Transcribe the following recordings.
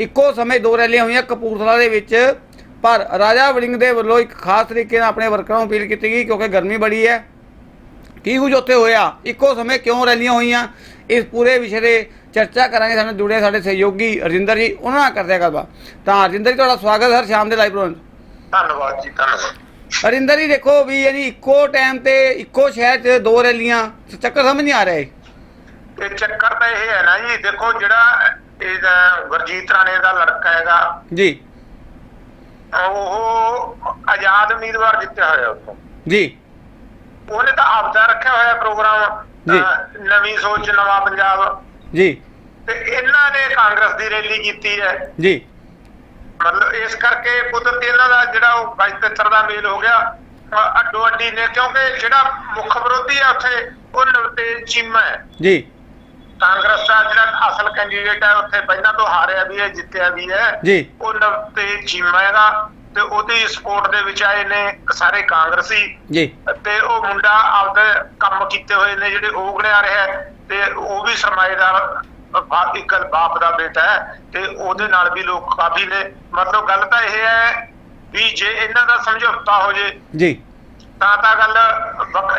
ਇੱਕੋ ਸਮੇਂ ਦੋ ਰੈਲੀਆਂ ਹੋਈਆਂ ਕਪੂਰਥਲਾ ਦੇ ਵਿੱਚ ਪਰ ਰਾਜਾ ਵੜਿੰਗ ਦੇ ਵੱਲੋਂ ਇੱਕ ਖਾਸ ਤਰੀਕੇ ਨਾਲ ਆਪਣੇ ਵਰਕਰਾਂ ਨੂੰ ਅਪੀਲ ਕੀਤੀ ਗਈ ਕਿਉਂਕਿ ਗਰਮੀ ਬੜੀ ਹੈ। ਕੀ ਕੁਝ ਉੱਥੇ ਹੋਇਆ? ਇੱਕੋ ਸਮੇਂ ਕਿਉਂ ਰੈਲੀਆਂ ਹੋਈਆਂ? ਇਸ ਪੂਰੇ ਵਿਸ਼ੇ ਦੇ ਚਰਚਾ ਕਰਾਂਗੇ ਸਾਡੇ ਨਾਲ ਜੁੜੇ ਸਾਡੇ ਸਹਿਯੋਗੀ ਰਜਿੰਦਰ ਜੀ ਉਹਨਾਂ ਨਾਲ ਕਰਦੇ ਗੱਲਬਾਤ। ਤਾਂ ਰਜਿੰਦਰ ਜੀ ਤੁਹਾਡਾ ਸਵਾਗਤ ਹੈ ਹਰ ਸ਼ਾਮ ਦੇ ਲਾਈਵ ਪ੍ਰੋਗਰਾਮ ਧੰਨਵਾਦ ਜੀ ਧੰਨਵਾਦ। ਹਰਿੰਦਰ ਜੀ ਦੇਖੋ ਵੀ ਯਾਨੀ ਇੱਕੋ ਟਾਈਮ ਤੇ ਇੱਕੋ ਸ਼ਹਿਰ 'ਚ ਦੋ ਰੈਲੀਆਂ ਚੱਕਰ ਸਮਝ ਨਹੀਂ ਆ ਰਿਹਾ ਇਹ। ਚੱਕਰ ਤਾਂ ਇਹ ਹੈ ਨਾ ਜੀ ਦੇਖੋ ਜਿਹੜਾ ਇਹਦਾ ਗੁਰਜੀਤ ਰਾਣੇ ਦਾ ਲੜਕਾ ਹੈਗਾ। ਜੀ। ਉਹ ਆਜ਼ਾਦ ਉਮੀਦਵਾਰ ਜਿੱਤਿਆ ਹੋਇਆ ਉੱਥੋਂ। ਜੀ। ਉਹਨੇ ਤਾਂ ਆਪਦਾ ਰੱਖਿਆ ਹੋਇਆ ਪ੍ਰੋਗਰਾਮ ਜੀ। ਨਵੀਂ ਸੋਚ ਨਵਾਂ ਪੰਜਾਬ। ਜੀ। ਤੇ ਇਹਨਾਂ ਨੇ ਕਾਂਗਰਸ ਦੀ ਰੈਲੀ ਕੀਤੀ ਹੈ। ਜੀ। ਮਤਲਬ ਇਸ ਕਰਕੇ ਕੁਦਰਤੀ ਇਹਨਾਂ ਦਾ ਜਿਹੜਾ ਉਹ 22 ਦਾ ਮੇਲ ਹੋ ਗਿਆ। ਅੱਡੋ ਅੱਡੀ ਨੇ ਕਿਉਂਕਿ ਜਿਹੜਾ ਮੁੱਖ ਵਿਰੋਧੀ ਹੈ ਉੱਥੇ ਉਹ ਨਵਤੇਜ ਚੀਮਾ ਹੈ। ਜੀ। ਕਾਂਗਰਸ ਦਾ ਜਿਹੜਾ ਅਸਲ ਕੈਂਡੀਡੇਟ ਹੈ ਉੱਥੇ ਪਹਿਲਾਂ ਤੋਂ ਹਾਰਿਆ ਵੀ ਹੈ ਜਿੱਤਿਆ ਵੀ ਹੈ। ਜੀ। ਉਹ ਨਵਤੇ ਚੀਮਾ ਹੈਗਾ ਤੇ ਉਹਦੀ ਸਪੋਰਟ ਦੇ ਵਿੱਚ ਆਏ ਨੇ ਸਾਰੇ ਕਾਂਗਰਸੀ। ਜੀ। ਤੇ ਉਹ ਮੁੰਡਾ ਆਪਦੇ ਕੰਮ ਕੀਤੇ ਹੋਏ ਨੇ ਜਿਹੜੇ ਉਹ ਗਣਿਆ ਰਿਹਾ ਤੇ ਉਹ ਵੀ ਸਰਮਾਏਦਾਰ ਬਾ- ਇੱਕ ਬਾਪ ਦਾ ਬੇਟਾ ਹੈ ਤੇ ਉਹਦੇ ਨਾਲ ਵੀ ਲੋਕ ਕਾਫੀ ਨੇ। ਮਤਲਬ ਗੱਲ ਤਾਂ ਇਹ ਹੈ ਵੀ ਜੇ ਇਹਨਾਂ ਦਾ ਸਮਝੌਤਾ ਹੋ ਜੇ ਜੀ। ਤਾਂ ਤਾਂ ਗੱਲ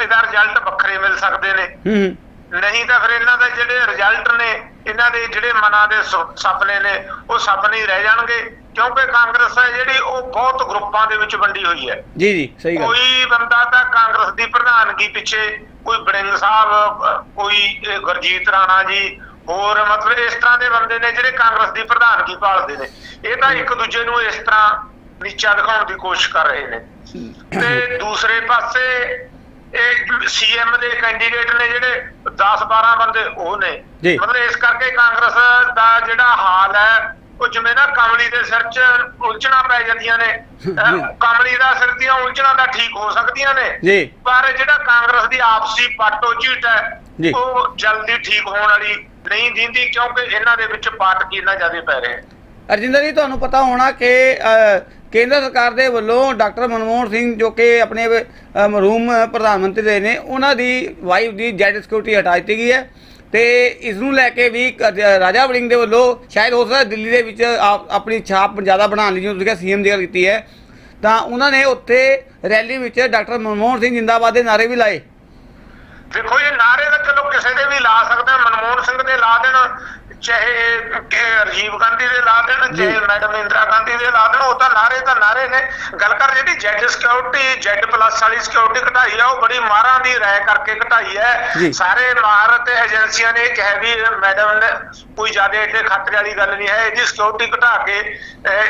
ਇਹਦਾ ਰਿਜ਼ਲਟ ਵੱਖਰੇ ਮਿਲ ਸਕਦੇ ਨੇ। ਹੂੰ। ਨਹੀਂ ਤਾਂ ਫਿਰ ਇਹਨਾਂ ਦੇ ਜਿਹੜੇ ਰਿਜ਼ਲਟ ਨੇ ਇਹਨਾਂ ਦੇ ਜਿਹੜੇ ਮਨਾਂ ਦੇ ਸੁਪਨੇ ਨੇ ਉਹ ਸੁਪਨੇ ਹੀ ਰਹਿ ਜਾਣਗੇ। ਕਿਉਂਕਿ ਕਾਂਗਰਸ ਹੈ ਜਿਹੜੀ ਉਹ ਬਹੁਤ ਗਰੁੱਪਾਂ ਦੇ ਵਿੱਚ ਵੰਡੀ ਹੋਈ ਹੈ। ਜੀ ਜੀ ਸਹੀ ਗੱਲ। ਕੋਈ ਬੰਦਾ ਤਾਂ ਕਾਂਗਰਸ ਦੀ ਪ੍ਰਧਾਨਗੀ ਪਿੱਛੇ ਕੋਈ ਬੜਿੰਗ ਸਾਹਿਬ ਕੋਈ ਗੁਰਜੀਤ ਰਾਣਾ ਜੀ ਹੋਰ ਮਤਲਬ ਇਸ ਤਰ੍ਹਾਂ ਦੇ ਬੰਦੇ ਨੇ ਜਿਹੜੇ ਕਾਂਗਰਸ ਦੀ ਪ੍ਰਧਾਨਗੀ ਭਾਲਦੇ ਨੇ। ਇਹ ਤਾਂ ਇੱਕ ਦੂਜੇ ਨੂੰ ਇਸ ਤਰ੍ਹਾਂ ਨੀਚਾ ਦਿਖਾਉਣ ਦੀ ਕੋਸ਼ਿਸ਼ ਕਰ ਰਹੇ ਨੇ। ਤੇ ਦੂਸਰੇ ਪਾਸੇ ਇਹ ਸੀਐਮ ਦੇ ਕੈਂਡੀਡੇਟ ਨੇ ਜਿਹੜੇ 10 12 ਬੰਦੇ ਉਹ ਨੇ। ਮਤਲਬ ਇਸ ਕਰਕੇ ਕਾਂਗਰਸ ਦਾ ਜਿਹੜਾ ਹਾਲ ਹੈ ਉਹ ਜਿਵੇਂ ਨਾ ਕਮਲੀ ਦੇ ਸਿਰ 'ਚ ਉਲਝਣਾ ਪੈ ਜਾਂਦੀਆਂ ਨੇ। ਕਮਲੀ ਦਾ ਸਿਰ ਦੀਆਂ ਉਲਝਣਾਂ ਦਾ ਠੀਕ ਹੋ ਸਕਦੀਆਂ ਨੇ ਪਰ ਜਿਹੜਾ ਕਾਂਗਰਸ ਦੀ ਆਪਸੀ ਪਾਟੋ ਝੀਟ। ਹੈ ਉਹ ਜਲਦੀ ਠੀਕ ਹੋਣ ਵਾਲੀ ਨਹੀਂ ਦਿੰਦੀ ਕਿਉਂਕਿ ਇਹਨਾਂ ਦੇ ਵਿੱਚ ਪਾਟ ਇੰਨਾ ਜ਼ਿਆਦਾ ਪੈ ਰਿਹਾ ਅਰਜਿੰਦਰ ਜੀ ਤੁਹਾਨੂੰ ਪਤਾ ਹੋਣਾ ਕਿ ਕੇਂਦਰ ਸਰਕਾਰ ਦੇ ਵੱਲੋਂ ਡਾਕਟਰ ਮਨਮੋਹਨ ਸਿੰਘ ਜੋ ਕਿ ਆਪਣੇ ਅ, ਮਰਹੂਮ ਪ੍ਰਧਾਨ ਮੰਤਰੀ ਰਹੇ ਨੇ ਉਹਨਾਂ ਦੀ ਵਾਈਫ ਦੀ ਜੈਡ ਸਿਕਿਉਰਿਟੀ ਹਟਾ ਦਿੱਤੀ ਗਈ ਹੈ ਤੇ ਇਸ ਨੂੰ ਲੈ ਕੇ ਵੀ ਰਾਜਾ ਵੜਿੰਗ ਦੇ ਵੱਲੋਂ ਸ਼ਾਇਦ ਹੋ ਸਕਦਾ ਦਿੱਲੀ ਦੇ ਵਿੱਚ ਆਪਣੀ ਛਾਪ ਜ਼ਿਆਦਾ ਬਣਾਉਣ ਲਈ ਜਿਵੇਂ ਤੁਸੀਂ ਕਿਹਾ ਸੀਐਮ ਦੀ ਗੱਲ ਕੀਤੀ ਹੈ ਤਾਂ ਉਹਨਾਂ ਨੇ ਉੱਥੇ ਰੈਲੀ ਵਿੱਚ ਡਾਕਟਰ ਮਨਮੋਹਨ ਸਿੰਘ ਜਿੰਦਾਬਾਦ ਦੇ ਨਾਰੇ ਵੀ ਲਾਏ। ਦੇਖੋ ਇਹ ਨਾਰੇ ਤਾਂ ਚਲੋ ਕਿਸੇ ਦੇ ਵੀ ਲਾ ਸਕਦੇ ਮਨਮੋਹਨ ਸਿੰਘ ਦੇ ਲਾ ਦੇਣ। ਚਾਹੇ ਕਿ ਰਾਜੀਵ ਗਾਂਧੀ ਦੇ ਲਾ ਦੇਣ। ਚਾਹੇ ਮੈਡਮ ਇੰਦਰਾ ਗਾਂਧੀ ਦੇ ਲਾ ਦੇਣ ਉਹ ਤਾਂ ਨਾਰੇ ਤਾਂ ਨਾਰੇ ਨੇ ਗੱਲ ਕਰ ਜਿਹੜੀ ਜੈਡ ਸਿਕਿਉਰਿਟੀ ਜੈਡ ਪਲੱਸ ਵਾਲੀ ਸਿਕਿਉਰਿਟੀ ਘਟਾਈ ਆ ਉਹ ਬੜੀ ਮਾਰਾਂ ਦੀ ਰਾਏ ਕਰਕੇ ਘਟਾਈ। ਹੈ ਸਾਰੇ ਮਾਰ ਤੇ ਏਜੰਸੀਆਂ ਨੇ ਕਿਹਾ ਵੀ ਮੈਡਮ ਨੇ ਕੋਈ ਜ਼ਿਆਦਾ ਏਡੇ ਖਤਰੇ ਵਾਲੀ ਗੱਲ ਨਹੀਂ ਹੈ ਇਹਦੀ ਸਿਕਿਉਰਿਟੀ ਘਟਾ ਕੇ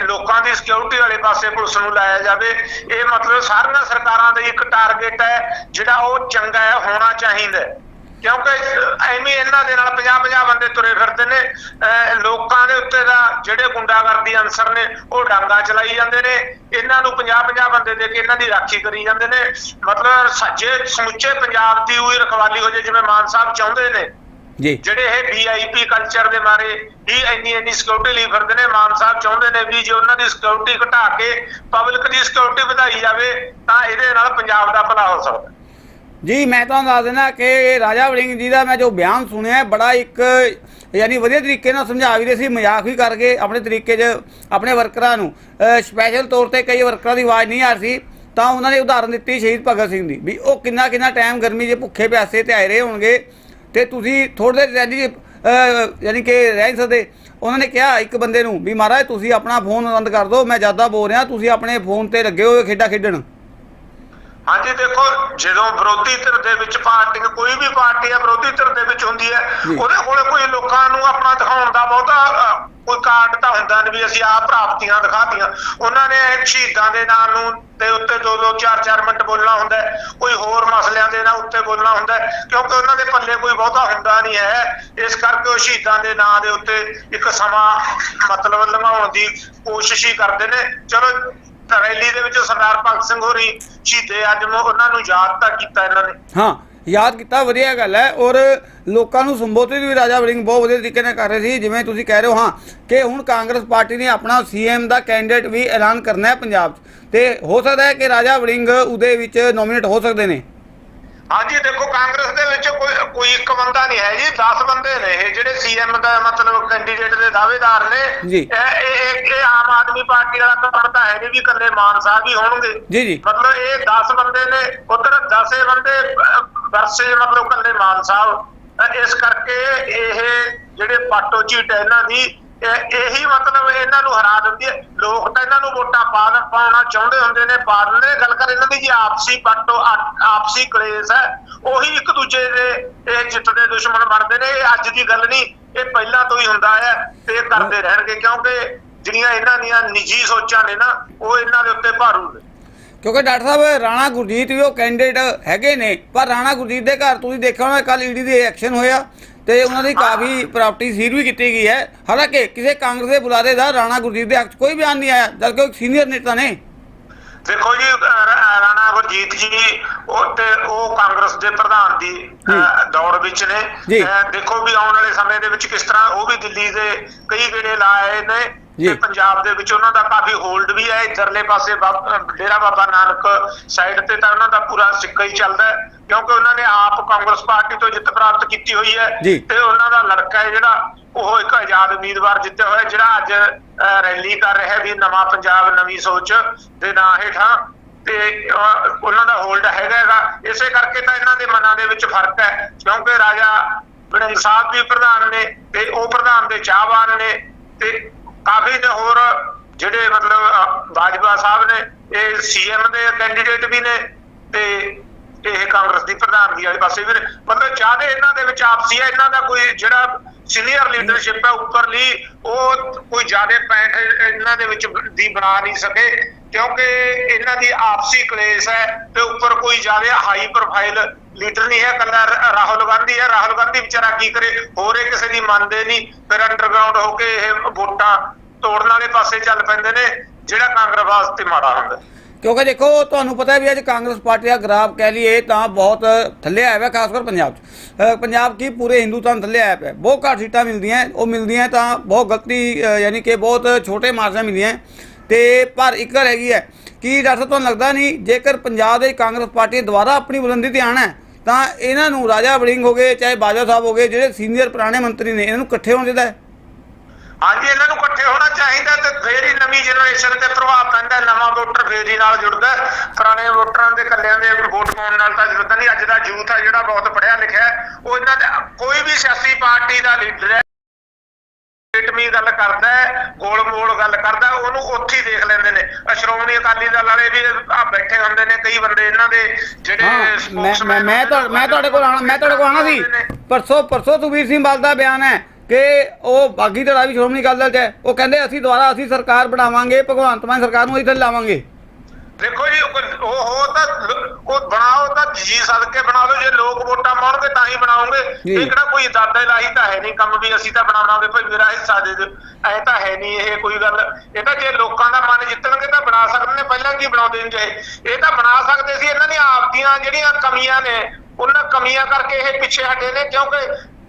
ਲੋਕਾਂ ਦੀ ਸਿਕਿਉਰਿਟੀ ਵਾਲੇ ਪਾਸੇ ਪੁਲਿਸ ਨੂੰ ਲਾਇਆ ਜਾਵੇ ਇਹ ਮਤਲਬ ਸਾਰੀਆਂ ਸਰਕਾਰਾਂ ਦਾ ਇੱਕ ਟਾਰਗੇਟ ਹੈ ਜਿਹੜਾ ਉਹ ਚੰਗਾ ਹੈ ਹੋਣਾ ਚਾਹੀਦਾ ਹੈ। ਕਿਉਂਕਿ ਐਵੇਂ ਇਹਨਾਂ ਦੇ ਨਾਲ 50 50 ਬੰਦੇ ਤੁਰੇ ਫਿਰਦੇ ਨੇ ਲੋਕਾਂ ਦੇ ਉੱਤੇ ਦਾ ਜਿਹੜੇ ਗੁੰਡਾਗਰਦੀ ਅਨਸਰ ਨੇ ਉਹ ਡਾਂਗਾ ਚਲਾਈ ਜਾਂਦੇ ਨੇ ਇਹਨਾਂ ਨੂੰ 50 50 ਬੰਦੇ ਦੇ ਕੇ ਇਹਨਾਂ ਦੀ ਰਾਖੀ ਕਰੀ ਜਾਂਦੇ ਨੇ। ਮਤਲਬ ਸੱਜੇ ਸਮੁੱਚੇ ਪੰਜਾਬ ਦੀ ਉਹੀ ਰਖਵਾਲੀ ਹੋ ਜੇ ਜਿਵੇਂ ਮਾਨ ਸਾਹਿਬ ਚਾਹੁੰਦੇ ਨੇ। ਜੀ। ਜਿਹੜੇ ਇਹ ਵੀਆਈਪੀ ਕਲਚਰ ਦੇ ਮਾਰੇ ਹੀ ਇੰਨੀ ਇੰਨੀ ਸਿਕਿਉਰਿਟੀ ਲਈ ਫਿਰਦੇ ਨੇ ਮਾਨ ਸਾਹਿਬ ਚਾਹੁੰਦੇ ਨੇ ਵੀ ਜੇ ਉਹਨਾਂ ਦੀ ਸਿਕਿਉਰਿਟੀ ਘਟਾ ਕੇ ਪਬਲਿਕ ਦੀ ਸਿਕਿਉਰਿਟੀ ਵਧਾਈ ਜਾਵੇ ਤਾਂ ਇਹਦੇ ਨਾਲ ਪੰਜਾਬ ਦਾ ਭਲਾ ਹੋ ਸਕਦਾ। ਜੀ, ਮੈਂ ਤੁਹਾਨੂੰ ਦੱਸ ਦੇਣਾ ਕਿ ਰਾਜਾ ਵੜਿੰਗ ਜੀ ਦਾ ਮੈਂ ਜੋ ਬਿਆਨ ਸੁਣਿਆ ਬੜਾ ਇੱਕ, ਯਾਨੀ ਵਧੀਆ ਤਰੀਕੇ ਨਾਲ ਸਮਝਾ ਵੀ ਰਹੇ ਸੀ, ਮਜ਼ਾਕ ਵੀ ਕਰਕੇ ਆਪਣੇ ਤਰੀਕੇ 'ਚ, ਆਪਣੇ ਵਰਕਰਾਂ ਨੂੰ। ਸਪੈਸ਼ਲ ਤੌਰ ਤੇ ਕਈ ਵਰਕਰਾਂ ਦੀ ਆਵਾਜ਼ ਨਹੀਂ ਆ ਰਹੀ ਸੀ, ਤਾਂ ਉਹਨਾਂ ਨੇ ਉਦਾਹਰਨ ਦਿੱਤੀ ਸ਼ਹੀਦ ਭਗਤ ਸਿੰਘ ਦੀ, ਵੀ ਉਹ ਕਿੰਨਾ ਕਿੰਨਾ ਟਾਈਮ ਗਰਮੀ 'ਚ ਭੁੱਖੇ ਪਿਆਸੇ ਤੇ ਆਏ ਰਹੇ ਹੋਣਗੇ ਤੇ ਤੁਸੀਂ ਥੋੜੇ ਦੇਰ ਰਹਿੰਦੀ 'ਚ ਯਾਨੀ ਕਿ ਰਹਿ ਨਹੀਂ ਸਕਦੇ। ਉਹਨਾਂ ਨੇ ਕਿਹਾ ਇੱਕ ਬੰਦੇ ਨੂੰ ਵੀ, ਮਹਾਰਾਜ, ਤੁਸੀਂ ਆਪਣਾ ਫੋਨ ਬੰਦ ਕਰ ਦਿਓ, ਮੈਂ ਜ਼ਿਆਦਾ ਬੋਲ ਰਿਹਾ ਤੁਸੀਂ ਆਪਣੇ ਫੋਨ ਤੇ ਲੱਗੇ ਹੋਏ ਖੇਡਾਂ ਖੇਡਣ। ਹਾਂਜੀ ਦੇਖੋ ਜਦੋਂ ਵਿਰੋਧੀ ਧਿਰ ਦੇ ਵਿੱਚ ਪਾਰਟੀ ਕੋਈ ਵੀ ਪਾਰਟੀ ਆ ਵਿਰੋਧੀ ਧਿਰ ਦੇ ਵਿੱਚ ਹੁੰਦੀ ਹੈ। ਉਹਦੇ ਕੋਲੇ ਕੋਈ ਲੋਕਾਂ ਨੂੰ ਆਪਣਾ ਦਿਖਾਉਣ ਦਾ ਬਹੁਤਾ ਕੋਈ ਕਾਰਡ ਤਾਂ ਹੁੰਦਾ ਨਹੀਂ ਵੀ ਅਸੀਂ ਆਹ ਪ੍ਰਾਪਤੀਆਂ ਦਿਖਾਤੀਆਂ ਉਹਨਾਂ ਨੇ ਸ਼ਹੀਦਾਂ ਦੇ ਨਾਂ ਨੂੰ ਤੇ ਉੱਤੇ ਦੋ ਦੋ ਚਾਰ ਚਾਰ ਮਿੰਟ ਬੋਲਣਾ ਹੁੰਦਾ। ਕੋਈ ਹੋਰ ਮਸਲਿਆਂ ਦੇ ਨਾਂ ਉੱਤੇ ਬੋਲਣਾ ਹੁੰਦਾ ਕਿਉਂਕਿ ਉਹਨਾਂ ਦੇ ਪੱਲੇ ਕੋਈ ਬਹੁਤਾ ਹੁੰਦਾ ਨਹੀਂ ਹੈ ਇਸ ਕਰਕੇ ਉਹ ਸ਼ਹੀਦਾਂ ਦੇ ਨਾਂ ਦੇ ਉੱਤੇ ਇੱਕ ਸਮਾਂ ਮਤਲਬ ਲੰਘਾਉਣ ਦੀ ਕੋਸ਼ਿਸ਼ ਹੀ ਕਰਦੇ ਨੇ ਚਲੋ ਰੈਲੀ ਦੇ ਵਿੱਚ ਸਰਦਾਰ ਭਗਤ ਸਿੰਘ ਹੋਰੀ ਸ਼ਹੀਦੇ ਅੱਜ ਮ- ਉਹਨਾਂ ਨੂੰ ਯਾਦ ਤਾਂ ਕੀਤਾ ਇਹਨਾਂ ਨੇ। ਹਾਂ, ਯਾਦ ਕੀਤਾ, ਵਧੀਆ ਗੱਲ ਹੈ। ਔਰ ਲੋਕਾਂ ਨੂੰ ਸੰਬੋਧਿਤ ਵੀ ਰਾਜਾ ਵੜਿੰਗ ਬਹੁਤ ਵਧੀਆ ਤਰੀਕੇ ਨਾਲ ਕਰ ਰਹੇ ਸੀ। ਜਿਵੇਂ ਤੁਸੀਂ ਕਹਿ ਰਹੇ ਹੋ, ਹਾਂ, ਕਿ ਹੁਣ ਕਾਂਗਰਸ ਪਾਰਟੀ ਨੇ ਆਪਣਾ ਸੀਐਮ ਦਾ ਕੈਂਡੀਡੇਟ ਵੀ ਐਲਾਨ ਕਰਨਾ ਹੈ ਪੰਜਾਬ 'ਚ। ਤੇ ਹੋ ਸਕਦਾ ਹੈ ਕਿ ਰਾਜਾ ਵੜਿੰਗ ਉਹਦੇ ਵਿੱਚ ਨੋਮੀਨੇਟ ਹੋ ਸਕਦੇ ਨੇ। ਹਾਂਜੀ ਦੇਖੋ ਕਾਂਗਰਸ ਦੇ ਵਿੱਚ ਕੋਈ ਕੋਈ ਇੱਕ ਬੰਦਾ ਨਹੀਂ ਹੈ ਜੀ 10 ਬੰਦੇ ਨੇ ਇਹ ਜਿਹੜੇ ਸੀਐਮ ਦਾ ਮਤਲਬ ਕੈਂਡੀਡੇਟ ਦੇ ਦਾਅਵੇਦਾਰ ਨੇ। ਇਹ ਇਹ ਇਹ ਆਮ ਆਦਮੀ ਪਾਰਟੀ ਦਾ ਤਾਂ ਹੈ ਨਹੀਂ ਵੀ ਇਕੱਲੇ ਮਾਨ ਸਾਹਿਬ ਹੀ ਹੋਣਗੇ। ਜੀ ਜੀ। ਮਤਲਬ ਇਹ 10 ਬੰਦੇ ਨੇ ਉਧਰ 10 ਬੰਦੇ ਵਰਸੇ ਮਤਲਬ ਕੱਲੇ ਮਾਨ ਸਾਹਿਬ। ਇਸ ਕਰਕੇ ਇਹ ਜਿਹੜੇ ਪਾਟੋ ਹੈ ਇਹਨਾਂ ਦੀ ਇਹ- ਮਤਲਬ ਇਹਨਾਂ ਨੂੰ ਹਰਾ ਦਿੰਦੀ ਹੈ। ਲੋਕ ਤਾਂ ਇਹਨਾਂ ਨੂੰ ਵੋਟਾਂ ਪਾ ਪਾਉਣਾ ਚਾਹੁੰਦੇ ਹੁੰਦੇ ਨੇ ਪਾ ਦਿੰਦੇ। ਗੱਲ ਕਰ ਇਹਨਾਂ ਦੀ ਜੀ ਆਪਸੀ ਪਾਟੋ ਆਪਸੀ ਕਲੇਸ਼ ਹੈ ਉਹੀ ਇੱਕ ਦੂਜੇ ਦੇ ਇਹ ਜਿੱਤ ਦੇ ਦੁਸ਼ਮਣ ਬਣਦੇ ਨੇ। ਇਹ ਅੱਜ ਦੀ ਗੱਲ ਨਹੀਂ ਇਹ ਪਹਿਲਾਂ ਤੋਂ ਹੀ ਹੁੰਦਾ ਹੈ ਤੇ ਕਰਦੇ ਰਹਿਣਗੇ ਕਿਉਂਕਿ ਜਿਹੜੀਆਂ ਇਹਨਾਂ ਦੀਆਂ ਨਿੱਜੀ ਸੋਚਾਂ ਨੇ ਨਾ ਉਹ ਇਹਨਾਂ ਦੇ ਉੱਤੇ ਭਾਰੂ ਨੇ। ਕਿਉਂਕਿ ਡਾਕਟਰ ਸਾਹਿਬ ਰਾਣਾ ਗੁਰਜੀਤ ਵੀ ਉਹ ਕੈਂਡੀਡੇਟ ਹੈਗੇ ਨੇ ਪਰ ਰਾਣਾ ਗੁਰਜੀਤ ਦੇ ਘਰ ਤੁਸੀਂ ਦੇਖਿਆ ਹੋਣਾ ਕੱਲ ਈਡੀ ਦੇ ਐਕਸ਼ਨ ਹੋਇਆ। ਤੇ ਉਹਨਾਂ ਦੀ ਕਾਫੀ ਪ੍ਰਾਪਰਟੀ ਸੀਲ ਵੀ ਕੀਤੀ ਗਈ ਹੈ। ਹਾਲਾਂਕਿ ਕਿਸੇ ਕਾਂਗਰਸ ਦੇ ਬੁਲਾਰੇ ਦਾ ਰਾਣਾ ਗੁਰਜੀਤ ਦੇ ਹੱਕ 'ਚ ਕੋਈ ਬਿਆਨ ਨਹੀਂ ਆਇਆ ਜਦਕਿ ਉਹ ਸੀਨੀਅਰ ਨੇਤਾ ਨੇ। ਦੇਖੋ ਜੀ ਰਾਣਾ ਗੁਰਜੀਤ ਜੀ ਉਹ ਤੇ ਉਹ ਕਾਂਗਰਸ ਦੇ ਪ੍ਰਧਾਨ ਦੀ ਦੌੜ ਵਿੱਚ ਨੇ। ਦੇਖੋ ਵੀ ਆਉਣ ਵਾਲੇ ਸਮੇਂ ਦੇ ਵਿੱਚ ਕਿਸ ਤਰ੍ਹਾਂ ਉਹ ਵੀ ਦਿੱਲੀ ਦੇ ਕਈ ਗੇੜੇ ਲਾਏ ਨੇ। ਤੇ ਪੰਜਾਬ ਦੇ ਵਿੱਚ ਉਹਨਾਂ ਦਾ ਕਾਫੀ ਹੋਲਡ ਵੀ ਹੈ ਇਧਰਲੇ ਪਾਸੇ ਡੇਰਾ ਬਾਬਾ ਨਾਨਕ ਸਾਈਡ ਤੇ ਤਾਂ ਉਹਨਾਂ ਦਾ ਪੂਰਾ ਸਿੱਕਾ ਹੀ ਚੱਲਦਾ ਹੈ ਕਿਉਂਕਿ ਉਹਨਾਂ ਨੇ ਆਪ ਕਾਂਗਰਸ ਪਾਰਟੀ ਤੋਂ ਜਿੱਤ ਪ੍ਰਾਪਤ ਕੀਤੀ ਹੋਈ ਹੈ। ਤੇ ਉਹਨਾਂ ਦਾ ਲੜਕਾ ਹੈ ਜਿਹੜਾ ਉਹ ਇੱਕ ਆਜ਼ਾਦ ਉਮੀਦਵਾਰ ਜਿੱਤਿਆ ਹੋਇਆ ਜਿਹੜਾ ਅੱਜ ਰੈਲੀ ਕਰ ਰਿਹਾ ਵੀ ਨਵਾਂ ਪੰਜਾਬ ਨਵੀਂ ਸੋਚ ਦੇ ਨਾਂ ਹੇਠਾਂ ਤੇ ਉਹਨਾਂ ਦਾ ਹੋਲਡ ਹੈਗਾ ਹੈਗਾ ਇਸੇ ਕਰਕੇ ਤਾਂ ਇਹਨਾਂ ਦੇ ਮਨਾਂ ਦੇ ਵਿੱਚ ਫ਼ਰਕ ਹੈ ਕਿਉਂਕਿ ਰਾਜਾ ਵੜਿੰਗ ਸਾਹਿਬ ਵੀ ਪ੍ਰਧਾਨ ਨੇ ਤੇ ਉਹ ਪ੍ਰਧਾਨ ਦੇ ਚਾਹਵਾਨ ਨੇ ਤੇ ਕਾਫੀ ਨੇ ਹੋਰ ਜਿਹੜੇ ਮਤਲਬ ਬਾਜਵਾ ਸਾਹਿਬ ਨੇ, ਇਹ ਸੀਐਮ ਦੇ ਕੈਂਡੀਡੇਟ ਵੀ ਨੇ ਤੇ ਇਹ ਕਾਂਗਰਸ ਦੀ ਪ੍ਰਧਾਨਗੀ ਵਾਲੇ ਪਾਸੇ ਵੀ ਨੇ। ਮਤਲਬ ਚਾਹਦੇ ਇਹਨਾਂ ਦੇ ਵਿੱਚ ਆਪਸੀ ਹੈ ਇਹਨਾਂ ਦਾ ਕੋਈ ਜਿਹੜਾ ਸੀਨੀਅਰ ਲੀਡਰਸ਼ਿਪ ਹੈ ਉੱਪਰਲੀ ਉਹ ਕੋਈ ਜ਼ਿਆਦਾ ਪੈਂਠ ਇਹਨਾਂ ਦੇ ਵਿੱਚ ਦੀ ਬਣਾ ਨਹੀਂ ਸਕੇ। ਕਿਉਂਕਿ ਇਹਨਾਂ ਦੀ ਆਪਸੀ ਕਲੇਸ਼ ਹੈ ਤੇ ਉੱਪਰ ਕੋਈ ਜ਼ਿਆਦਾ ਹਾਈ ਪ੍ਰੋਫਾਈਲ ਲੀਡਰ ਨਹੀਂ ਹੈ ਕੱਲਾ ਰਾਹੁਲ ਗਾਂਧੀ ਹੈ। ਰਾਹੁਲ ਗਾਂਧੀ ਵਿਚਾਰਾ ਕੀ ਕਰੇ? ਹੋਰ ਇਹ ਕਿਸੇ ਦੀ ਮੰਨਦੇ ਨਹੀਂ। ਫਿਰ ਅੰਡਰਗਰਾਉਂਡ ਹੋ ਕੇ ਇਹ ਵੋਟਾਂ ਤੋੜਨ ਵਾਲੇ ਪਾਸੇ ਚੱਲ ਪੈਂਦੇ ਨੇ, ਜਿਹੜਾ ਕਾਂਗਰਸ ਵਾਸਤੇ ਮਾੜਾ ਹੁੰਦਾ। ਕਿਉਂਕਿ ਦੇਖੋ, ਤੁਹਾਨੂੰ ਪਤਾ ਵੀ ਅੱਜ ਕਾਂਗਰਸ ਪਾਰਟੀ ਦਾ ਗ੍ਰਾਫ ਕਹਿ ਲਈਏ ਤਾਂ ਬਹੁਤ ਥੱਲੇ ਆਇਆ ਹੋਇਆ ਖਾਸ ਕਰ ਪੰਜਾਬ 'ਚ। ਪੰਜਾਬ ਕੀ ਪੂਰੇ ਹਿੰਦੁਸਤਾਨ ਥੱਲੇ ਆਇਆ ਪਿਆ। ਬਹੁਤ ਘੱਟ ਸੀਟਾਂ ਮਿਲਦੀਆਂ, ਉਹ ਮਿਲਦੀਆਂ ਤਾਂ ਬਹੁਤ ਗਲਤੀ ਯਾਨੀ ਕਿ ਬਹੁਤ ਛੋਟੇ ਮਾਰਜਨ ਮਿਲਦੀਆਂ ਤੇ ਪਰ ਇੱਕ ਗੱਲ ਹੈਗੀ ਹੈ ਕਿ ਡਾਕਟਰ ਤੁਹਾਨੂੰ ਲੱਗਦਾ ਨਹੀਂ, ਜੇਕਰ ਪੰਜਾਬ ਦੇ ਕਾਂਗਰਸ ਪਾਰਟੀ ਦੁਬਾਰਾ ਆਪਣੀ ਬੁਲੰਦੀ ਤੇ ਆਣਾ ਤਾਂ ਇਹਨਾਂ ਨੂੰ ਰਾਜਾ ਵੜਿੰਗ ਹੋ ਗਏ, ਚਾਹੇ ਬਾਜਵਾ ਸਾਹਿਬ ਹੋ ਗਏ, ਜਿਹੜੇ ਸੀਨੀਅਰ ਪੁਰਾਣੇ ਮੰਤਰੀ ਨੇ, ਇਹਨਾਂ ਨੂੰ ਇਕੱਠੇ ਹੋਣਾ ਚਾਹੀਦਾ ਹੈ? ਹਾਂਜੀ, ਇਹਨਾਂ ਨੂੰ ਇਕੱਠੇ ਹੋਣਾ ਚਾਹੀਦਾ ਤੇ ਫੇਰ ਹੀ ਨਵੀਂ ਜਨਰੇਸ਼ਨ ਤੇ ਪ੍ਰਭਾਵ ਪੈਂਦਾ ਨਵਾਂ ਵੋਟਰ ਫੇਰ ਹੀ ਨਾਲ ਜੁੜਦਾ ਪੁਰਾਣੇ ਵੋਟਰਾਂ ਦੇ ਕੱਲਿਆਂ ਦੇ ਵੋਟ ਪਾਉਣ ਨਾਲ ਤਾਂ ਜੁੜਦਾ ਨਹੀਂ, ਅੱਜ ਦਾ ਯੂਥ ਆ ਜਿਹੜਾ ਬਹੁਤ ਪੜਿਆ ਲਿਖਿਆ ਉਹ ਇਹਨਾਂ ਦਾ ਕੋਈ ਵੀ ਸਿਆਸੀ ਪਾਰਟੀ ਦਾ ਲੀਡਰ ਹੈ ਰੇਟਮੀ ਗੱਲ ਕਰਦਾ ਹੈ ਗੋਲ ਮੋਲ ਗੱਲ ਕਰਦਾ ਉਹਨੂੰ ਉੱਥੇ ਹੀ ਦੇਖ ਲੈਂਦੇ ਨੇ। ਆਹ ਸ਼੍ਰੋਮਣੀ ਅਕਾਲੀ ਦਲ ਵਾਲੇ ਵੀ ਆ ਬੈਠੇ ਹੁੰਦੇ ਨੇ ਕਈ ਬੰਦੇ ਇਹਨਾਂ ਦੇ ਜਿਹੜੇ ਮੈਂ ਮੈਂ ਮੈਂ ਤੁਹਾ- ਮੈਂ ਤੁਹਾਡੇ ਕੋਲ ਆਣਾ ਮੈਂ ਤੁਹਾਡੇ ਕੋਲ ਆਣਾ ਸੀ। ਪਰਸੋਂ ਪਰਸੋਂ ਸੁਖਬੀਰ ਸਿੰਘ ਬਾਦਲ ਦਾ ਬਿਆਨ ਹੈ ਕਿ ਉਹ ਬਾਗੀ ਧੜਾ ਵੀ ਸ਼੍ਰੋਮਣੀ ਅਕਾਲੀ ਦਲ 'ਚ ਹੈ। ਉਹ ਕਹਿੰਦੇ ਅਸੀਂ ਦੁਬਾਰਾ ਅਸੀਂ ਸਰਕਾਰ ਬਣਾਵਾਂਗੇ ਭਗਵੰਤ ਮਾਨ ਸਰਕਾਰ ਨੂੰ ਇੱਥੇ ਲਾਵਾਂਗੇ। ਦੇਖੋ ਜੀ ਉਹ ਉਹ ਤਾਂ ਉਹ ਬਣਾਓ ਤਾਂ ਜੀ ਸਦਕੇ ਬਣਾ ਲਓ ਜੇ ਲੋਕ ਵੋਟਾਂ ਪਾਉਣਗੇ ਤਾਂ ਹੀ ਬਣਾਓਗੇ ਜੀ। ਇਹ ਕਿਹੜਾ ਕੋਈ ਦਾਦਾ ਲਾਹੀ ਤਾਂ ਹੈ ਨਹੀਂ ਕੰਮ ਵੀ ਅਸੀਂ ਤਾਂ ਬਣਾਵਾਂਗੇ ਭਾਈ ਮੇਰਾ ਹਿੱਸਾ ਦੇ ਦਿਓ। ਐ ਤਾਂ ਹੈ ਨਹੀਂ ਇਹ ਕੋਈ ਗੱਲ। ਇਹ ਤਾਂ ਜੇ ਲੋਕਾਂ ਦਾ ਮਨ ਜਿੱਤਣਗੇ ਤਾਂ ਬਣਾ ਸਕਦੇ ਨੇ ਪਹਿਲਾਂ ਕੀ ਬਣਾਉਂਦੇ ਨੇ ਇਹ? ਤਾਂ ਬਣਾ ਸਕਦੇ ਸੀ ਇਹਨਾਂ ਦੀਆਂ ਆਪਦੀਆਂ ਜਿਹੜੀਆਂ ਕਮੀਆਂ ਨੇ ਉਹਨਾਂ ਕਮੀਆਂ ਕਰਕੇ ਇਹ ਪਿੱਛੇ ਹਟੇ ਨੇ ਕਿਉਂਕਿ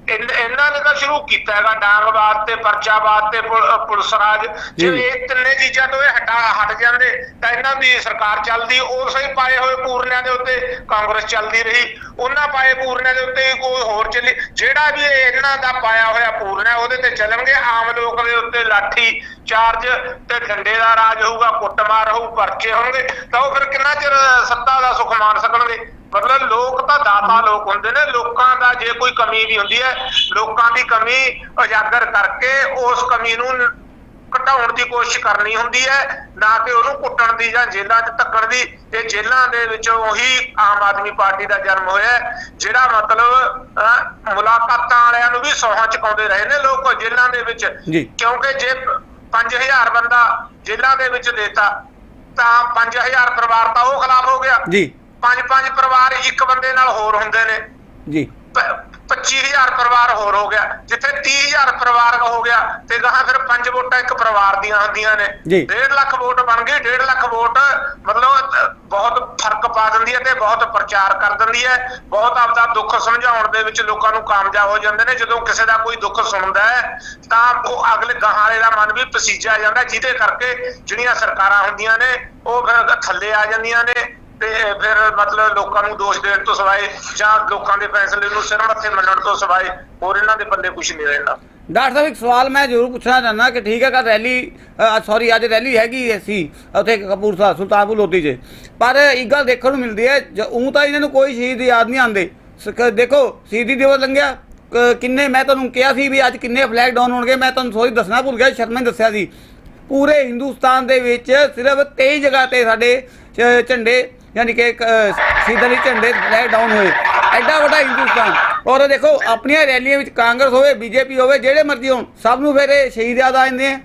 ਇਹਨਾਂ ਨੇ ਤਾਂ ਸ਼ੁਰੂ ਕੀਤਾ ਹੈਗਾ ਡਾਂਗਵਾਦ ਤੇ ਪਰਚਾਵਾਦ ਤੇ ਪੁਲਿਸ ਰਾਜ। ਜੇ। ਇਹ ਤਿੰਨੇ ਚੀਜ਼ਾਂ ਤੋਂ ਇਹ ਹਟਾ ਹਟ ਜਾਂਦੇ ਤਾਂ ਇਹਨਾਂ ਦੀ ਸਰਕਾਰ ਚੱਲਦੀ ਉਸੇ ਹੀ ਪਾਏ ਹੋਏ ਪੂਰਨਿਆਂ ਦੇ ਉੱਤੇ ਕਾਂਗਰਸ ਚੱਲਦੀ ਰਹੀ। ਉਹਨਾਂ ਪਾਏ ਪੂਰਨਿਆਂ ਦੇ ਉੱਤੇ ਕੋਈ ਹੋਰ ਚੱਲੀ। ਜਿਹੜਾ ਵੀ ਇਹ ਇਹਨਾਂ ਦਾ ਪਾਇਆ ਹੋਇਆ ਪੂਰਨ ਹੈ ਉਹਦੇ ਤੇ ਚੱਲਣਗੇ। ਆਮ ਲੋਕ ਦੇ ਉੱਤੇ ਲਾਠੀ ਚਾਰਜ ਤੇ ਡੰਡੇ ਦਾ ਰਾਜ ਹੋਊਗਾ ਕੁੱਟਮਾਰ ਹੋਊ ਪਰਚੇ ਹੋਣਗੇ ਤਾਂ ਉਹ ਫਿਰ ਕਿੰਨਾ ਚਿਰ ਸੱਤਾ ਦਾ ਸੁਖ ਮਾਣ ਸਕਣਗੇ? ਮਤਲਬ ਲੋਕ ਤਾਂ ਦਾਤਾ ਲੋਕ ਹੁੰਦੇ ਨੇ ਲੋਕਾਂ ਦਾ ਜੇ ਕੋਈ ਕਮੀ ਵੀ ਹੁੰਦੀ ਹੈ ਲੋਕਾਂ ਦੀ ਕਮੀ ਉਜਾਗਰ ਕਰਕੇ ਉਸ ਕਮੀ ਨੂੰ ਘਟਾਉਣ ਦੀ ਕੋਸ਼ਿਸ਼ ਕਰਨੀ ਹੁੰਦੀ ਹੈ ਨਾ ਕਿ ਉਹਨੂੰ ਕੁੱਟਣ ਦੀ ਜਾਂ ਜੇਲ੍ਹਾਂ 'ਚ ਧੱਕਣ ਦੀ ਤੇ ਜੇਲ੍ਹਾਂ ਦੇ ਵਿੱਚੋਂ ਹੀ ਆਮ ਆਦਮੀ ਪਾਰਟੀ ਦਾ ਜਨਮ ਹੋਇਆ ਜਿਹੜਾ ਮਤਲਬ ਮੁਲਾਕਾਤਾਂ ਵਾਲਿਆਂ ਨੂੰ ਵੀ ਸੌਹਾਂ ਚੁਕਾਉਂਦੇ ਰਹੇ ਨੇ ਲੋਕ ਜੇਲ੍ਹਾਂ ਦੇ ਵਿੱਚ। ਕਿਉਂਕਿ ਜੇ 5000 ਬੰਦਾ ਜੇਲ੍ਹਾਂ ਦੇ ਵਿੱਚ ਦੇਤਾ ਤਾਂ 5000 ਪਰਿਵਾਰ ਤਾਂ ਉਹ ਖਿਲਾਫ ਹੋ ਗਿਆ। ਜੀ। ਪੰਜ ਪੰਜ ਪਰਿਵਾਰ ਇੱਕ ਬੰਦੇ ਨਾਲ ਹੋਰ ਹੁੰਦੇ ਨੇ। ਜੀ। ਪ- 25000 ਪਰਿਵਾਰ ਹੋਰ ਹੋ ਗਿਆ। ਜਿੱਥੇ 30000 ਪਰਿਵਾਰ ਹੋ ਗਿਆ ਤੇ ਗਾਹਾਂ ਫਿਰ ਪੰਜ ਵੋਟਾਂ ਇੱਕ ਪਰਿਵਾਰ ਦੀਆਂ ਹੁੰਦੀਆਂ ਨੇ। ਜੀ। 1.5 ਲੱਖ ਵੋਟ ਬਣ ਗਈ 1.5 ਲੱਖ ਵੋਟ ਮਤਲਬ ਬਹੁਤ ਫ਼ਰਕ ਪਾ ਦਿੰਦੀ ਹੈ ਤੇ ਬਹੁਤ ਪ੍ਰਚਾਰ ਕਰ ਦਿੰਦੀ ਹੈ। ਬਹੁਤ ਆਪਦਾ ਦੁੱਖ ਸਮਝਾਉਣ ਦੇ ਵਿੱਚ ਲੋਕਾਂ ਨੂੰ ਕਾਮਯਾਬ ਹੋ ਜਾਂਦੇ ਨੇ। ਜਦੋਂ ਕਿਸੇ ਦਾ ਕੋਈ ਦੁੱਖ ਸੁਣਦਾ ਹੈ ਤਾਂ ਉਹ ਅਗਲੇ ਗਾਹਾਂ ਵਾਲੇ ਦਾ ਮਨ ਵੀ ਪਸੀਜਾ ਜਾਂਦਾ ਜਿਹਦੇ ਕਰਕੇ ਜਿਹੜੀਆਂ ਸਰਕਾਰਾਂ ਹੁੰਦੀਆਂ ਨੇ ਉਹ ਫਿਰ ਥੱਲੇ ਆ ਜਾਂਦੀਆਂ ਨੇ। ਤੇ ਫਿਰ ਮਤਲਬ ਲੋਕਾਂ ਨੂੰ ਦੋਸ਼ ਦੇਣ ਤੋਂ ਸਿਵਾਏ ਜਾਂ ਲੋਕਾਂ ਦੇ ਫੈਸਲੇ ਨੂੰ ਸਿਰ ਮੱਥੇ ਮੰਨਣ ਤੋਂ ਸਿਵਾਏ ਹੋਰ ਇਹਨਾਂ ਦੇ ਪੱਲੇ ਕੁਝ ਨਹੀਂ ਰਹਿੰਦਾ। ਡਾਕਟਰ ਸਾਹਿਬ, ਇੱਕ ਸਵਾਲ ਮੈਂ ਜ਼ਰੂਰ ਪੁੱਛਣਾ ਚਾਹੁੰਦਾ ਕਿ ਠੀਕ ਹੈ ਕਿ ਰੈਲੀ ਸੌਰੀ ਅੱਜ ਰੈਲੀ ਹੈਗੀ ਸੀ ਉੱਥੇ ਕਪੂਰਥਲਾ, ਸੁਲਤਾਨਪੁਰ, ਲੋਧੀ 'ਚ। ਪਰ ਇੱਕ ਗੱਲ ਦੇਖਣ ਨੂੰ ਮਿਲਦੀ ਹੈ ਉਹ ਤਾਂ ਇਹਨਾਂ ਨੂੰ ਕੋਈ ਸ਼ਹੀਦ ਯਾਦ ਨਹੀਂ ਆਉਂਦੇ। ਦੇਖੋ, ਸ਼ਹੀਦੀ ਦਿਵਸ ਲੰਘਿਆ ਕਿੰਨੇ, ਮੈਂ ਤੁਹਾਨੂੰ ਕਿਹਾ ਸੀ ਵੀ ਅੱਜ ਕਿੰਨੇ ਫਲੈਗ ਡਾਊਨ ਹੋਣਗੇ, ਮੈਂ ਤੁਹਾਨੂੰ ਸੋਰੀ ਦੱਸਣਾ ਭੁੱਲ ਗਿਆ, ਸ਼ਰਮਾ ਨੇ ਦੱਸਿਆ ਸੀ। ਪੂਰੇ ਹਿੰਦੁਸਤਾਨ ਦੇ ਵਿੱਚ ਸਿਰਫ 23 ਜਗ੍ਹਾ ਤੇ ਸਾਡੇ ਝੰਡੇ ਯਾਨੀ ਕਿ ਦੇ ਝੰਡੇ ਫਲੈਗ ਡਾਊਨ ਹੋਏ। ਐਡਾ ਵੱਡਾ ਹਿੰਦੁਸਤਾਨ। ਔਰ ਦੇਖੋ ਆਪਣੀਆਂ ਰੈਲੀਆਂ ਵਿੱਚ ਕਾਂਗਰਸ ਹੋਵੇ ਬੀਜੇਪੀ ਹੋਵੇ ਜਿਹੜੇ ਮਰਜ਼ੀ ਹੋਣ ਸਭ ਨੂੰ ਫਿਰ ਇਹ ਸ਼ਹੀਦ ਯਾਦ ਆ ਜਾਂਦੇ ਆ।